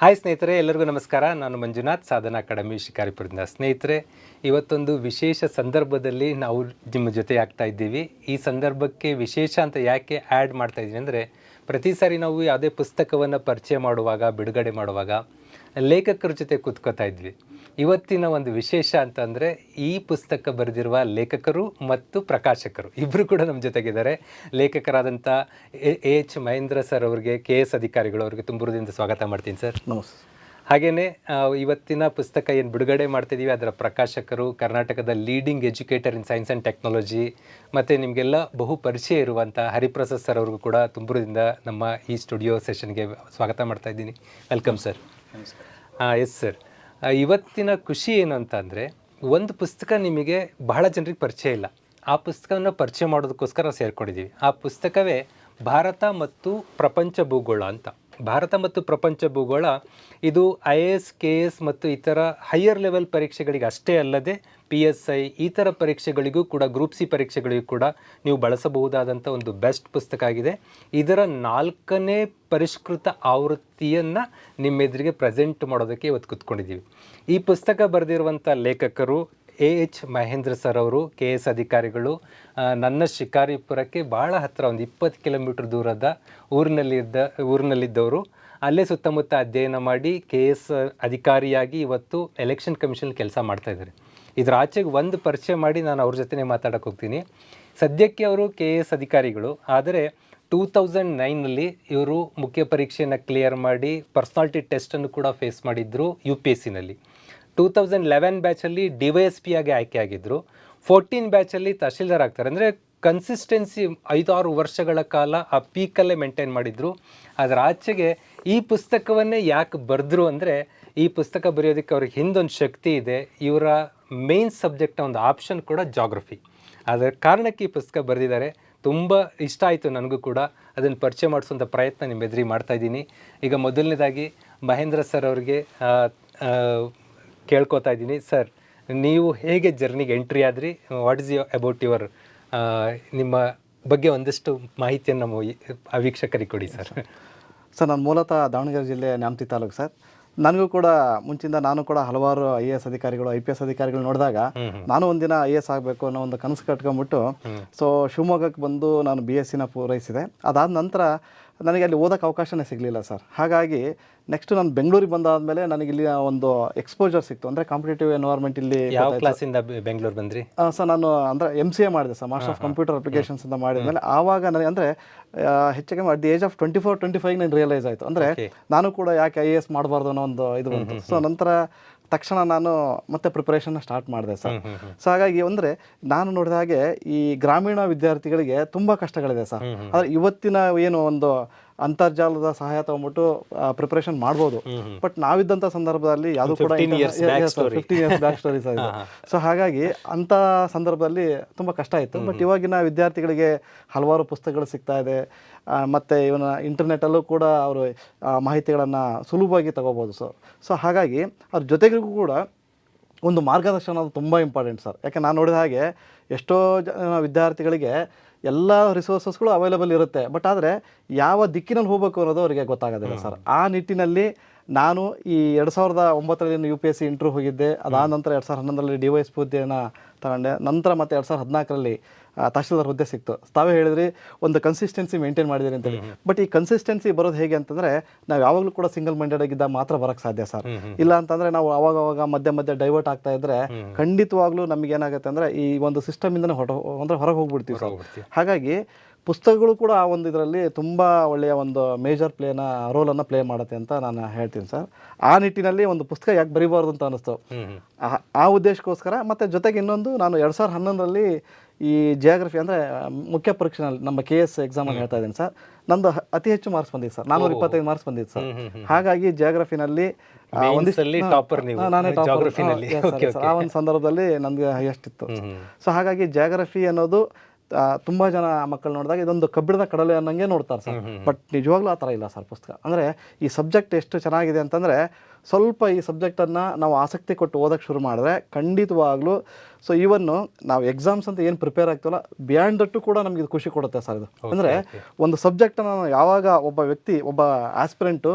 Hi ಸ್ನೇಹಿತರೆ ಎಲ್ಲರಿಗೂ ನಮಸ್ಕಾರ. ನಾನು ಮಂಜುನಾಥ್, ಸಾಧನಾ ಅಕಾಡೆಮಿ ಶಿಕಾರಿಪುರದಿಂದ. ಸ್ನೇಹಿತರೆ, ಇವತ್ತೊಂದು ವಿಶೇಷ ಸಂದರ್ಭದಲ್ಲಿ ನಾವು ನಿಮ್ಮ ಜೊತೆ ಆಗ್ತಾ ಇದ್ದೀವಿ. ಈ ಸಂದರ್ಭಕ್ಕೆ ವಿಶೇಷ ಅಂತ ಯಾಕೆ ಆ್ಯಡ್ ಮಾಡ್ತಾ ಇದ್ದೀನಿ ಅಂದರೆ, ಪ್ರತಿ ಸಾರಿ ನಾವು ಯಾವುದೇ ಪುಸ್ತಕವನ್ನು ಪರಿಚಯ ಮಾಡುವಾಗ, ಬಿಡುಗಡೆ ಮಾಡುವಾಗ, ಲೇಖಕರ ಜೊತೆ ಕೂತ್ಕೋತಾ ಇದ್ವಿ. ಇವತ್ತಿನ ಒಂದು ವಿಶೇಷ ಅಂತಂದರೆ ಈ ಪುಸ್ತಕ ಬರೆದಿರುವ ಲೇಖಕರು ಮತ್ತು ಪ್ರಕಾಶಕರು. ಇಬ್ಬರು ಕೂಡ ನಮ್ಮ ಜೊತೆಗಿದ್ದಾರೆ. ಲೇಖಕರಾದಂಥ ಎ ಎಚ್ ಮಹೇಂದ್ರ ಸರ್ ಅವರಿಗೆ ಕೆ ಎಸ್ ಅಧಿಕಾರಿಗಳು ಅವರಿಗೆ ತುಂಬುರದಿಂದ ಸ್ವಾಗತ ಮಾಡ್ತೀನಿ ಸರ್. ನಮಸ್ತೆ ಹಾಗೆಯೇ ಇವತ್ತಿನ ಪುಸ್ತಕ ಏನು ಬಿಡುಗಡೆ ಮಾಡ್ತಿದ್ದೀವಿ ಅದರ ಪ್ರಕಾಶಕರು ಕರ್ನಾಟಕದ leading educator in science and technology ಮತ್ತು ನಿಮಗೆಲ್ಲ ಬಹು ಪರಿಚಯ ಇರುವಂಥ ಹರಿಪ್ರಸಾದ್ ಸರ್ ಅವ್ರಿಗೂ ಕೂಡ ತುಂಬುರದಿಂದ ನಮ್ಮ ಈ ಸ್ಟುಡಿಯೋ ಸೆಷನ್ಗೆ ಸ್ವಾಗತ ಮಾಡ್ತಾ ಇದ್ದೀನಿ. ವೆಲ್ಕಮ್ ಸರ್ ಎಸ್ ಸರ್ ಇವತ್ತಿನ ಖುಷಿ ಏನು ಅಂತ ಅಂದರೆ ಒಂದು ಪುಸ್ತಕ ನಿಮಗೆ ಬಹಳ ಜನರಿಗೆ ಪರಿಚಯ ಇಲ್ಲ. ಆ ಪುಸ್ತಕವನ್ನು ಪರಿಚಯ ಮಾಡೋದಕ್ಕೋಸ್ಕರ ಸೇರ್ಕೊಂಡಿದ್ದೀವಿ. ಆ ಪುಸ್ತಕವೇ ಭಾರತ ಮತ್ತು ಪ್ರಪಂಚ ಭೂಗೋಳ ಅಂತ. ಭಾರತ ಮತ್ತು ಪ್ರಪಂಚ ಭೂಗೋಳ, ಇದು I A S K S ಮತ್ತು ಇತರ ಹೈಯರ್ ಲೆವೆಲ್ ಪರೀಕ್ಷೆಗಳಿಗೆ ಅಷ್ಟೇ ಅಲ್ಲದೆ ಪಿ ಎಸ್ ಐ ಈ ಥರ ಪರೀಕ್ಷೆಗಳಿಗೂ ಕೂಡ ಗ್ರೂಪ್ ಸಿ ಪರೀಕ್ಷೆಗಳಿಗೂ ಕೂಡ ನೀವು ಬಳಸಬಹುದಾದಂಥ ಒಂದು ಬೆಸ್ಟ್ ಪುಸ್ತಕ ಆಗಿದೆ. ಇದರ ನಾಲ್ಕನೇ ಪರಿಷ್ಕೃತ ಆವೃತ್ತಿಯನ್ನು ನಿಮ್ಮೆದುರಿಗೆ ಪ್ರೆಸೆಂಟ್ ಮಾಡೋದಕ್ಕೆ ಇವತ್ತು ಕೂತ್ಕೊಂಡಿದ್ದೀವಿ. ಈ ಪುಸ್ತಕ ಬರೆದಿರುವಂಥ ಲೇಖಕರು ಎ ಎಚ್ ಮಹೇಂದ್ರ ಸರ್ ಅವರು, ಕೆ ಎಸ್ ಅಧಿಕಾರಿಗಳು ನನ್ನ ಶಿಕಾರಿಪುರಕ್ಕೆ ಭಾಳ ಹತ್ತಿರ ಒಂದು ಇಪ್ಪತ್ತು ಕಿಲೋಮೀಟ್ರ್ ದೂರದ ಊರಿನಲ್ಲಿದ್ದ, ಊರಿನಲ್ಲಿದ್ದವರು. ಅಲ್ಲೇ ಸುತ್ತಮುತ್ತ ಅಧ್ಯಯನ ಮಾಡಿ ಕೆ ಎಸ್ ಅಧಿಕಾರಿಯಾಗಿ ಇವತ್ತು ಎಲೆಕ್ಷನ್ ಕಮಿಷನ್ ಕೆಲಸ ಮಾಡ್ತಾ ಇದ್ದಾರೆ. ಇದರ ಆಚೆಗೆ ಒಂದು ಪರಿಚಯ ಮಾಡಿ ನಾನು ಅವ್ರ ಜೊತೆ ಮಾತಾಡೋಕೆ ಹೋಗ್ತೀನಿ. ಸದ್ಯಕ್ಕೆ ಅವರು ಕೆ ಎಸ್ ಅಧಿಕಾರಿಗಳು, ಆದರೆ ಟೂ ತೌಸಂಡ್ ನೈನಲ್ಲಿ ಇವರು ಮುಖ್ಯ ಪರೀಕ್ಷೆಯನ್ನು ಕ್ಲಿಯರ್ ಮಾಡಿ ಪರ್ಸ್ನಾಲ್ಟಿ ಟೆಸ್ಟನ್ನು ಕೂಡ ಫೇಸ್ ಮಾಡಿದ್ದರು ಯು ಪಿ ಎಸ್ ಸಿನಲ್ಲಿ ಟೂ ತೌಸಂಡ್ ಲೆವೆನ್ ಬ್ಯಾಚಲ್ಲಿ ಡಿ ವೈ ಎಸ್ ಪಿ ಆಗಿ ಆಯ್ಕೆ ಆಗಿದ್ದರು ಫೋರ್ಟೀನ್ ಬ್ಯಾಚಲ್ಲಿ ತಹಶೀಲ್ದಾರ್ ಆಗ್ತಾರೆ. ಅಂದರೆ ಕನ್ಸಿಸ್ಟೆನ್ಸಿ ಐದಾರು ವರ್ಷಗಳ ಕಾಲ ಆ ಪೀಕಲ್ಲೇ ಮೇಂಟೈನ್ ಮಾಡಿದರು. ಅದರ ಆಚೆಗೆ ಈ ಪುಸ್ತಕವನ್ನೇ ಯಾಕೆ ಬರೆದ್ರು ಅಂದರೆ, ಈ ಪುಸ್ತಕ ಬರೆಯೋದಕ್ಕೆ ಅವ್ರಿಗೆ ಹಿಂದೊಂದು ಶಕ್ತಿ ಇದೆ. ಇವರ ಮೇನ್ ಸಬ್ಜೆಕ್ಟ್ನ ಒಂದು ಆಪ್ಷನ್ ಕೂಡ ಜಾಗ್ರಫಿ ಅದರ ಕಾರಣಕ್ಕೆ ಈ ಪುಸ್ತಕ ಬರೆದಿದ್ದಾರೆ. ತುಂಬ ಇಷ್ಟ ಆಯಿತು ನನಗೂ ಕೂಡ. ಅದನ್ನು ಪರಿಚಯ ಮಾಡಿಸುವಂಥ ಪ್ರಯತ್ನ ನಿಮ್ಮ ಮಾಡ್ತಾ ಇದ್ದೀನಿ. ಈಗ ಮೊದಲನೇದಾಗಿ ಮಹೇಂದ್ರ ಸರ್ ಅವರಿಗೆ ಕೇಳ್ಕೊತಾ ಇದ್ದೀನಿ. ಸರ್ ನೀವು ಹೇಗೆ ಜರ್ನಿಗೆ ಎಂಟ್ರಿ ಆದ್ರಿ? What is you about your ನಿಮ್ಮ ಬಗ್ಗೆ ಒಂದಷ್ಟು ಮಾಹಿತಿಯನ್ನು ನಮ್ಮ ವೀಕ್ಷಕರಿಗೆ ಕೊಡಿ ಸರ್ ಸರ್ ನಾನು ಮೂಲತಃ ದಾವಣಗೆರೆ ಜಿಲ್ಲೆ ನ್ಯಾಮತಿ ತಾಲೂಕು ಸರ್ ನನಗೂ ಕೂಡ ಮುಂಚಿಂದ ನಾನು ಕೂಡ ಹಲವಾರು ಐ ಎ ಎಸ್ ಅಧಿಕಾರಿಗಳು ಐ ಪಿ ಎಸ್ ಅಧಿಕಾರಿಗಳು ನೋಡಿದಾಗ ನಾನು ಒಂದಿನ ಐ ಎ ಎಸ್ ಆಗಬೇಕು ಅನ್ನೋ ಒಂದು ಕನಸು ಕಟ್ಕೊಂಡ್ಬಿಟ್ಟು ಸೊ ಶಿವಮೊಗ್ಗಕ್ಕೆ ಬಂದು ನಾನು ಬಿ ಎಸ್ ಸಿನ ಪೂರೈಸಿದೆ. ಅದಾದ ನಂತರ ನನಗೆ ಅಲ್ಲಿ ಓದೋಕ್ಕೆ ಅವಕಾಶನೇ ಸಿಗಲಿಲ್ಲ ಸರ್. ಹಾಗಾಗಿ ನೆಕ್ಸ್ಟ್ ನಾನು ಬೆಂಗಳೂರಿಗೆ ಬಂದಾದಮೇಲೆ ನನಗೆ ಇಲ್ಲಿ ಒಂದು ಎಕ್ಸ್ಪೋಜರ್ ಸಿಕ್ತು. ಅಂದರೆ ಕಾಂಪಿಟೇಟಿವ್ ಎನ್ವೈರ್ಮೆಂಟ್ ಇಲ್ಲಿ ಯಾವ ಕ್ಲಾಸಿಂದ ಬೆಂಗಳೂರು ಬಂದ್ರಿ? ಸರ್ ನಾನು ಅಂದರೆ ಎಂ ಸಿ ಎ ಮಾಡಿದೆ sir master of computer applications ಅಂತ ಮಾಡಿದ್ಮೇಲೆ. ಆವಾಗ ನನಗೆ ಅಂದರೆ ಹೆಚ್ಚಿಗೆ at the age of twenty four twenty five ನಾನು ರಿಯಲೈಸ್ ಆಯಿತು. ಅಂದರೆ. ನಾನು ಕೂಡ ಯಾಕೆ ಐ ಎ ಎಸ್ ಮಾಡಬಾರ್ದು ಅನ್ನೋ ಒಂದು ಇದು ಬಂತು. ಸೊ ನಂತರ ತಕ್ಷಣ ನಾನು ಮತ್ತೆ ಪ್ರಿಪರೇಷನ್ ಸ್ಟಾರ್ಟ್ ಮಾಡಿದೆ ಸರ್ ಸೊ ಹಾಗಾಗಿ ಅಂದ್ರೆ ನಾನು ನೋಡಿದ ಹಾಗೆ ಈ ಗ್ರಾಮೀಣ ವಿದ್ಯಾರ್ಥಿಗಳಿಗೆ ತುಂಬಾ ಕಷ್ಟಗಳಿದೆ ಸರ್ ಆದ್ರೆ ಇವತ್ತಿನ ಏನು ಒಂದು ಅಂತರ್ಜಾಲದ ಸಹಾಯ ತಗೊಂಡ್ಬಿಟ್ಟು ಪ್ರಿಪರೇಷನ್ ಮಾಡ್ಬೋದು. ಬಟ್ ನಾವಿದ್ದಂಥ ಸಂದರ್ಭದಲ್ಲಿ ಯಾವುದು ಕೂಡ 15 years back story. Fifteen years back story sir so ಹಾಗಾಗಿ ಅಂತ ಸಂದರ್ಭದಲ್ಲಿ ತುಂಬಾ ಕಷ್ಟ ಇತ್ತು. ಬಟ್ ಇವಾಗಿನ ವಿದ್ಯಾರ್ಥಿಗಳಿಗೆ ಹಲವಾರು ಪುಸ್ತಕಗಳು ಸಿಗ್ತಾ ಇದೆ. ಮತ್ತೆ ಇವನ ಇಂಟರ್ನೆಟಲ್ಲೂ ಕೂಡ ಅವರು ಮಾಹಿತಿಗಳನ್ನು ಸುಲಭವಾಗಿ ತಗೋಬೋದು ಸರ್. ಸೊ ಹಾಗಾಗಿ ಅವ್ರ ಜೊತೆಗೂ ಕೂಡ ಒಂದು ಮಾರ್ಗದರ್ಶನ ಅದು ತುಂಬ ಇಂಪಾರ್ಟೆಂಟ್ ಸರ್. ಯಾಕೆ ನಾನು ನೋಡಿದ ಹಾಗೆ ಎಷ್ಟೋ ಜನ ವಿದ್ಯಾರ್ಥಿಗಳಿಗೆ ಎಲ್ಲ ರಿಸೋರ್ಸಸ್ಗಳು ಅವೈಲೇಬಲ್ ಇರುತ್ತೆ. ಬಟ್ ಆದರೆ ಯಾವ ದಿಕ್ಕಿನಲ್ಲಿ ಹೋಗಬೇಕು ಅನ್ನೋದು ಅವರಿಗೆ ಗೊತ್ತಾಗೋದಿಲ್ಲ ಸರ್. ಆ ನಿಟ್ಟಿನಲ್ಲಿ ನಾನು ಈ ಎರಡು ಸಾವಿರದ ಒಂಬತ್ತರಲ್ಲಿ U P S C intro ಹೋಗಿದ್ದೆ. ಅದಾದ ನಂತರ ಎರಡು ಸಾವಿರದ ಹನ್ನೊಂದರಲ್ಲಿ ಡಿ ವೈ ಹುದ್ದೆಯನ್ನು ತಗೊಂಡೆ. ನಂತರ ಮತ್ತೆ ಎರಡು ಸಾವಿರದ ಹದಿನಾಲ್ಕರಲ್ಲಿ ತಹಶೀಲ್ದಾರ್ ಹುದ್ದೆ ಸಿಕ್ತು. ತಾವೇ ಹೇಳಿದ್ರಿ ಒಂದು ಕನ್ಸಿಸ್ಟೆನ್ಸಿ ಮೇಂಟೈನ್ ಮಾಡಿದಿರಿ ಅಂತೇಳಿ ಬಟ್ ಈ ಕನ್ಸಿಸ್ಟೆನ್ಸಿ ಬರೋದು ಹೇಗೆ ಅಂತಂದರೆ ನಾವು ಯಾವಾಗಲೂ ಕೂಡ ಸಿಂಗಲ್ ಮೈಂಡೆಡ್ ಆಗಿದ್ದಾಗ ಮಾತ್ರ ಬರೋಕ್ಕೆ ಸಾಧ್ಯ ಸರ್. ಇಲ್ಲ ಅಂತಂದರೆ ನಾವು ಅವಾಗ ಅವಾಗ ಮಧ್ಯೆ ಮಧ್ಯೆ ಡೈವರ್ಟ್ ಆಗ್ತಾ ಇದ್ರೆ ಖಂಡಿತವಾಗ್ಲೂ ನಮಗೆ ಏನಾಗುತ್ತೆ ಅಂದರೆ ಈ ಒಂದು ಸಿಸ್ಟಮಿಂದನೇ ಹೊರ ಅಂದರೆ ಹೊರಗೆ ಹೋಗ್ಬಿಡ್ತೀವಿ ಸರ್. ಹಾಗಾಗಿ ಪುಸ್ತಕಗಳು ಕೂಡ ಆ ಒಂದು ಇದರಲ್ಲಿ ತುಂಬ ಒಳ್ಳೆಯ ಒಂದು ಮೇಜರ್ ಪ್ಲೇನ ರೋಲನ್ನು ಪ್ಲೇ ಮಾಡುತ್ತೆ ಅಂತ ನಾನು ಹೇಳ್ತೀನಿ ಸರ್. ಆ ನಿಟ್ಟಿನಲ್ಲಿ ಒಂದು ಪುಸ್ತಕ ಯಾಕೆ ಬರಿಬಾರ್ದು ಅಂತ ಅನ್ನಿಸ್ತು ಆ ಉದ್ದೇಶಕ್ಕೋಸ್ಕರ ಮತ್ತು ಜೊತೆಗೆ ಇನ್ನೊಂದು ನಾನು ಎರಡು ಸಾವಿರದ ಹನ್ನೊಂದರಲ್ಲಿ ಈ ಜಿಯಾಗ್ರಫಿ ಅಂದರೆ ಮುಖ್ಯ ಪರೀಕ್ಷೆನಲ್ಲಿ ನಮ್ಮ ಕೆ ಎಸ್ ಎಕ್ಸಾಮಲ್ಲಿ ಹೇಳ್ತಾ ಇದ್ದೀನಿ ಸರ್. ನಂದು ಅತಿ ಹೆಚ್ಚು ಮಾರ್ಕ್ಸ್ ಬಂದಿದೆ ಸರ್. ನಾನ್ನೂರ ಇಪ್ಪತ್ತೈದು ಮಾರ್ಕ್ಸ್ ಬಂದಿದೆ ಸರ್. ಹಾಗಾಗಿ ಜಿಯಾಗ್ರಫಿನಲ್ಲಿ ಟಾಪರ್ ನೀವು. ನಾನೇ ಟಾಪರ್ ಆ ಒಂದು ಸಂದರ್ಭದಲ್ಲಿ ನನಗೆ ಹೈಯೆಸ್ಟ್ ಇತ್ತು. ಸೊ ಹಾಗಾಗಿ ಜಿಯಾಗ್ರಫಿ ಅನ್ನೋದು ತುಂಬಾ ಜನ ಮಕ್ಕಳು ನೋಡಿದಾಗ ಇದೊಂದು ಕಬ್ಬಿಣದ ಕಡಲೆ ಅನ್ನಂಗೆ ನೋಡ್ತಾರೆ ಸರ್. ಬಟ್ ನಿಜವಾಗ್ಲೂ ಆ ಥರ ಇಲ್ಲ ಸರ್ ಪುಸ್ತಕ. ಅಂದರೆ ಈ ಸಬ್ಜೆಕ್ಟ್ ಎಷ್ಟು ಚೆನ್ನಾಗಿದೆ ಅಂತಂದರೆ ಸ್ವಲ್ಪ ಈ ಸಬ್ಜೆಕ್ಟನ್ನು ನಾವು ಆಸಕ್ತಿ ಕೊಟ್ಟು ಓದಕ್ಕೆ ಶುರು ಮಾಡಿದ್ರೆ ಖಂಡಿತವಾಗ್ಲೂ ಸೊ ಇವನ್ನು ನಾವು ಎಕ್ಸಾಮ್ಸ್ ಅಂತ ಏನು ಪ್ರಿಪೇರ್ ಆಗ್ತೀವಲ್ಲ ಬಿಯಾಂಡ್ ದಟ್ಟು ಕೂಡ ನಮಗೆ ಇದು ಖುಷಿ ಕೊಡುತ್ತೆ ಸರ್ ಇದು. ಅಂದರೆ ಒಂದು ಸಬ್ಜೆಕ್ಟನ್ನು ಯಾವಾಗ ಒಬ್ಬ ವ್ಯಕ್ತಿ ಒಬ್ಬ ಆಸ್ಪಿರೆಂಟು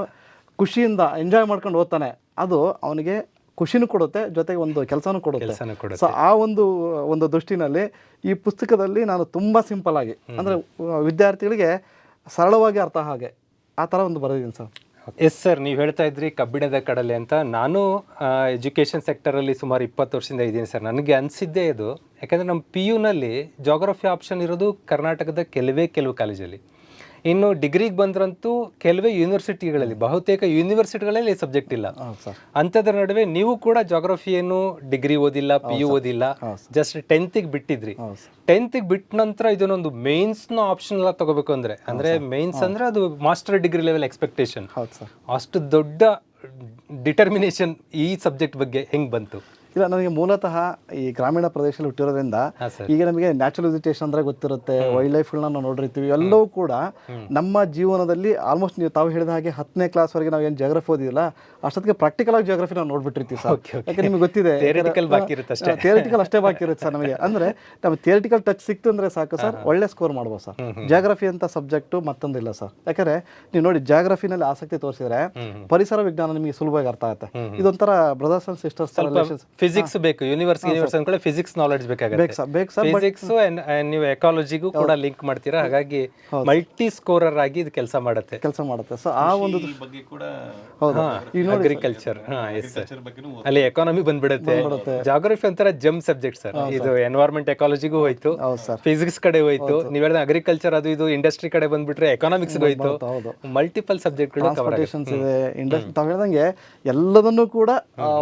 ಖುಷಿಯಿಂದ ಎಂಜಾಯ್ ಮಾಡ್ಕೊಂಡು ಓದ್ತಾನೆ ಅದು ಅವನಿಗೆ ಖುಷಿನೂ ಕೊಡುತ್ತೆ ಜೊತೆಗೆ ಒಂದು ಕೆಲಸನೂ ಕೊಡುತ್ತೆ. ಸೊ ಆ ಒಂದು ಒಂದು ದೃಷ್ಟಿನಲ್ಲಿ ಈ ಪುಸ್ತಕದಲ್ಲಿ ನಾನು ತುಂಬ ಸಿಂಪಲ್ ಆಗಿ ಅಂದರೆ ವಿದ್ಯಾರ್ಥಿಗಳಿಗೆ ಸರಳವಾಗಿ ಅರ್ಥ ಹಾಗೆ ಆ ಥರ ಒಂದು ಬರೆದಿದ್ದೀನಿ ಸರ್. ಎಸ್ ಸರ್ ನೀವು ಹೇಳ್ತಾ ಇದ್ರಿ ಕಬ್ಬಿಣದ ಕಡಲೆ ಅಂತ. ನಾನು ಎಜುಕೇಷನ್ ಸೆಕ್ಟರಲ್ಲಿ ಸುಮಾರು ಇಪ್ಪತ್ತು ವರ್ಷದಿಂದ ಇದ್ದೀನಿ ಸರ್. ನನಗೆ ಅನಿಸಿದ್ದೇ ಇದು. ಯಾಕಂದರೆ ನಮ್ಮ ಪಿ ಯುನಲ್ಲಿ ಜೋಗ್ರಫಿ ಆಪ್ಷನ್ ಇರೋದು ಕರ್ನಾಟಕದ ಕೆಲವೇ ಕೆಲವು ಕಾಲೇಜಲ್ಲಿ ಇನ್ನು ಡಿಗ್ರಿಗೆ ಬಂದ್ರಂತೂ ಕೆಲವೇ ಯೂನಿವರ್ಸಿಟಿಗಳಲ್ಲಿ ಬಹುತೇಕ ಯೂನಿವರ್ಸಿಟಿಗಳಲ್ಲಿ ಈ ಸಬ್ಜೆಕ್ಟ್ ಇಲ್ಲ. ಅಂಥದ್ರ ನಡುವೆ ನೀವು ಕೂಡ ಜಾಗ್ರಫಿಯನ್ನು ಡಿಗ್ರಿ ಓದಿಲ್ಲ ಪಿ ಯು ಓದಿಲ್ಲ ಜಸ್ಟ್ ಟೆಂತಿಗೆ ಬಿಟ್ಟಿದ್ರಿ. ಟೆಂತಿಗೆ ಬಿಟ್ಟ ನಂತರ ಇದನ್ನೊಂದು ಮೇನ್ಸ್ನ ಆಪ್ಷನ್ ಎಲ್ಲ ತಗೋಬೇಕು ಅಂದ್ರೆ ಅಂದ್ರೆ ಮೇನ್ಸ್ ಅಂದ್ರೆ ಅದು ಮಾಸ್ಟರ್ ಡಿಗ್ರಿ ಲೆವೆಲ್ ಎಕ್ಸ್ಪೆಕ್ಟೇಷನ್ ಅಷ್ಟು ದೊಡ್ಡ ಡಿಟರ್ಮಿನೇಷನ್ ಈ ಸಬ್ಜೆಕ್ಟ್ ಬಗ್ಗೆ ಹೆಂಗ್ ಬಂತು? ಇಲ್ಲ ನನಗೆ ಮೂಲತಃ ಈ ಗ್ರಾಮೀಣ ಪ್ರದೇಶದಲ್ಲಿ ಹುಟ್ಟಿರೋದ್ರಿಂದ ಈಗ ನಮಗೆ ನ್ಯಾಚುರಲ್ ವೆಜಿಟೇಷನ್ ಅಂದ್ರೆ ಗೊತ್ತಿರುತ್ತೆ ವೈಲ್ಡ್ ಲೈಫ್ಗಳನ್ನ ನಾವು ನೋಡಿರ್ತೀವಿ. ಎಲ್ಲವೂ ಕೂಡ ನಮ್ಮ ಜೀವನದಲ್ಲಿ ಆಲ್ಮೋಸ್ಟ್ ನೀವು ತಾವು ಹೇಳಿದ ಹಾಗೆ ಹತ್ತನೇ ಕ್ಲಾಸ್ವರೆಗೆ ನಾವು ಏನು ಜಾಗ್ರಫಿ ಓದಿದಿಲ್ಲ ಅಷ್ಟೊತ್ತಿಗೆ ಪ್ರಾಕ್ಟಿಕಲ್ ಆಗಿ ಜಾಗ್ರಫಿ ನಾವು ನೋಡ್ಬಿಟ್ಟಿರ್ತೀವಿ ಸರ್. ಯಾಕೆ ನಿಮ್ಗೆ ಗೊತ್ತಿದೆ. ಥಿಯರಿಟಿಕಲ್ ಅಷ್ಟೇ ಬಾಕಿ ಇರುತ್ತೆ ಸರ್ ನಮಗೆ. ಅಂದ್ರೆ ನಮ್ಗೆ ಥಿಯರಿಟಿಕಲ್ ಟಚ್ ಸಿಕ್ತು ಅಂದ್ರೆ ಸಾಕು ಸರ್. ಒಳ್ಳೆ ಸ್ಕೋರ್ ಮಾಡ್ಬೋದು ಸರ್. ಜಾಗ್ರಫಿ ಅಂತ ಸಬ್ಜೆಕ್ಟು ಮತ್ತೊಂದಿಲ್ಲ ಸರ್. ಯಾಕಂದ್ರೆ ನೀವು ನೋಡಿ ಜಾಗ್ರಫಿನಲ್ಲಿ ಆಸಕ್ತಿ ತೋರಿಸಿದ್ರೆ ಪರಿಸರ ವಿಜ್ಞಾನ ನಿಮಗೆ ಸುಲಭವಾಗಿ ಅರ್ಥ ಆಗುತ್ತೆ. ಇದೊಂಥರ ಬ್ರದರ್ಸ್ ಅಂಡ್ ಸಿಸ್ಟರ್ಸ್ ಫಿಸಿಕ್ಸ್ ಬೇಕು ಯೂನಿವರ್ಸ್ ಯೂನಿವರ್ಸ್ ಅನ್ಕೊಳ್ಳಿ ಫಿಸಿಕ್ಸ್ ನಾಲೆಡ್ಜ್ ಬೇಕಾಗುತ್ತೆ. ಬೇಕು ಸರ್. ಬೇಕು ಸರ್ ಫಿಸಿಕ್ಸ್ ನೀವು ಎಕಾಲಜಿಗೂ ಕೂಡ ಲಿಂಕ್ ಮಾಡ್ತೀರಾ? ಹಾಗಾಗಿ ಮಲ್ಟಿ ಸ್ಕೋರರ್ ಆಗಿ ಇದು ಕೆಲಸ ಮಾಡುತ್ತೆ. ಕೆಲಸ ಮಾಡುತ್ತೆ. ಸೊ ಆ ಒಂದು ಬಗ್ಗೆ ಕೂಡ ಹೌದು. ಅಗ್ರಿಕಲ್ಚರ್ ಹಾ ಎಸ್ ಸರ್ ಅಲ್ಲಿ ಎಕಾನಮಿ ಬಂದ್ಬಿಡುತ್ತೆ. ಜಾಗ್ರಫಿ ಒಂಥರ ಜಮ್ ಸಬ್ಜೆಕ್ಟ್ ಸರ್ ಇದು ಎನ್ವೈರ್ಮೆಂಟ್ ಎಕಾಲಜಿಗೂ ಹೋಯ್ತು. ಹೌದು ಸರ್. ಫಿಸಿಕ್ಸ್ ಕಡೆ ಹೋಯ್ತು. ನೀವ್ ಹೇಳಿದ ಅಗ್ರಿಕಲ್ಚರ್ ಅದು ಇದು ಇಂಡಸ್ಟ್ರಿ ಕಡೆ ಬಂದ್ಬಿಟ್ರೆ ಎಕಾನಮಿಕ್ಸ್ ಹೋಯ್ತು. ಹೌದು ಮಲ್ಟಿಪಲ್ ಕವರ್ ಟ್ರಾನ್ಸ್ಪೋರ್ಟೇಷನ್ಸ್ ಇದೆ ಇಂಡಸ್ಟ್ರಿ ತಾವು ಹೇಳ್ದಂಗೆ ಎಲ್ಲದನ್ನೂ ಕೂಡ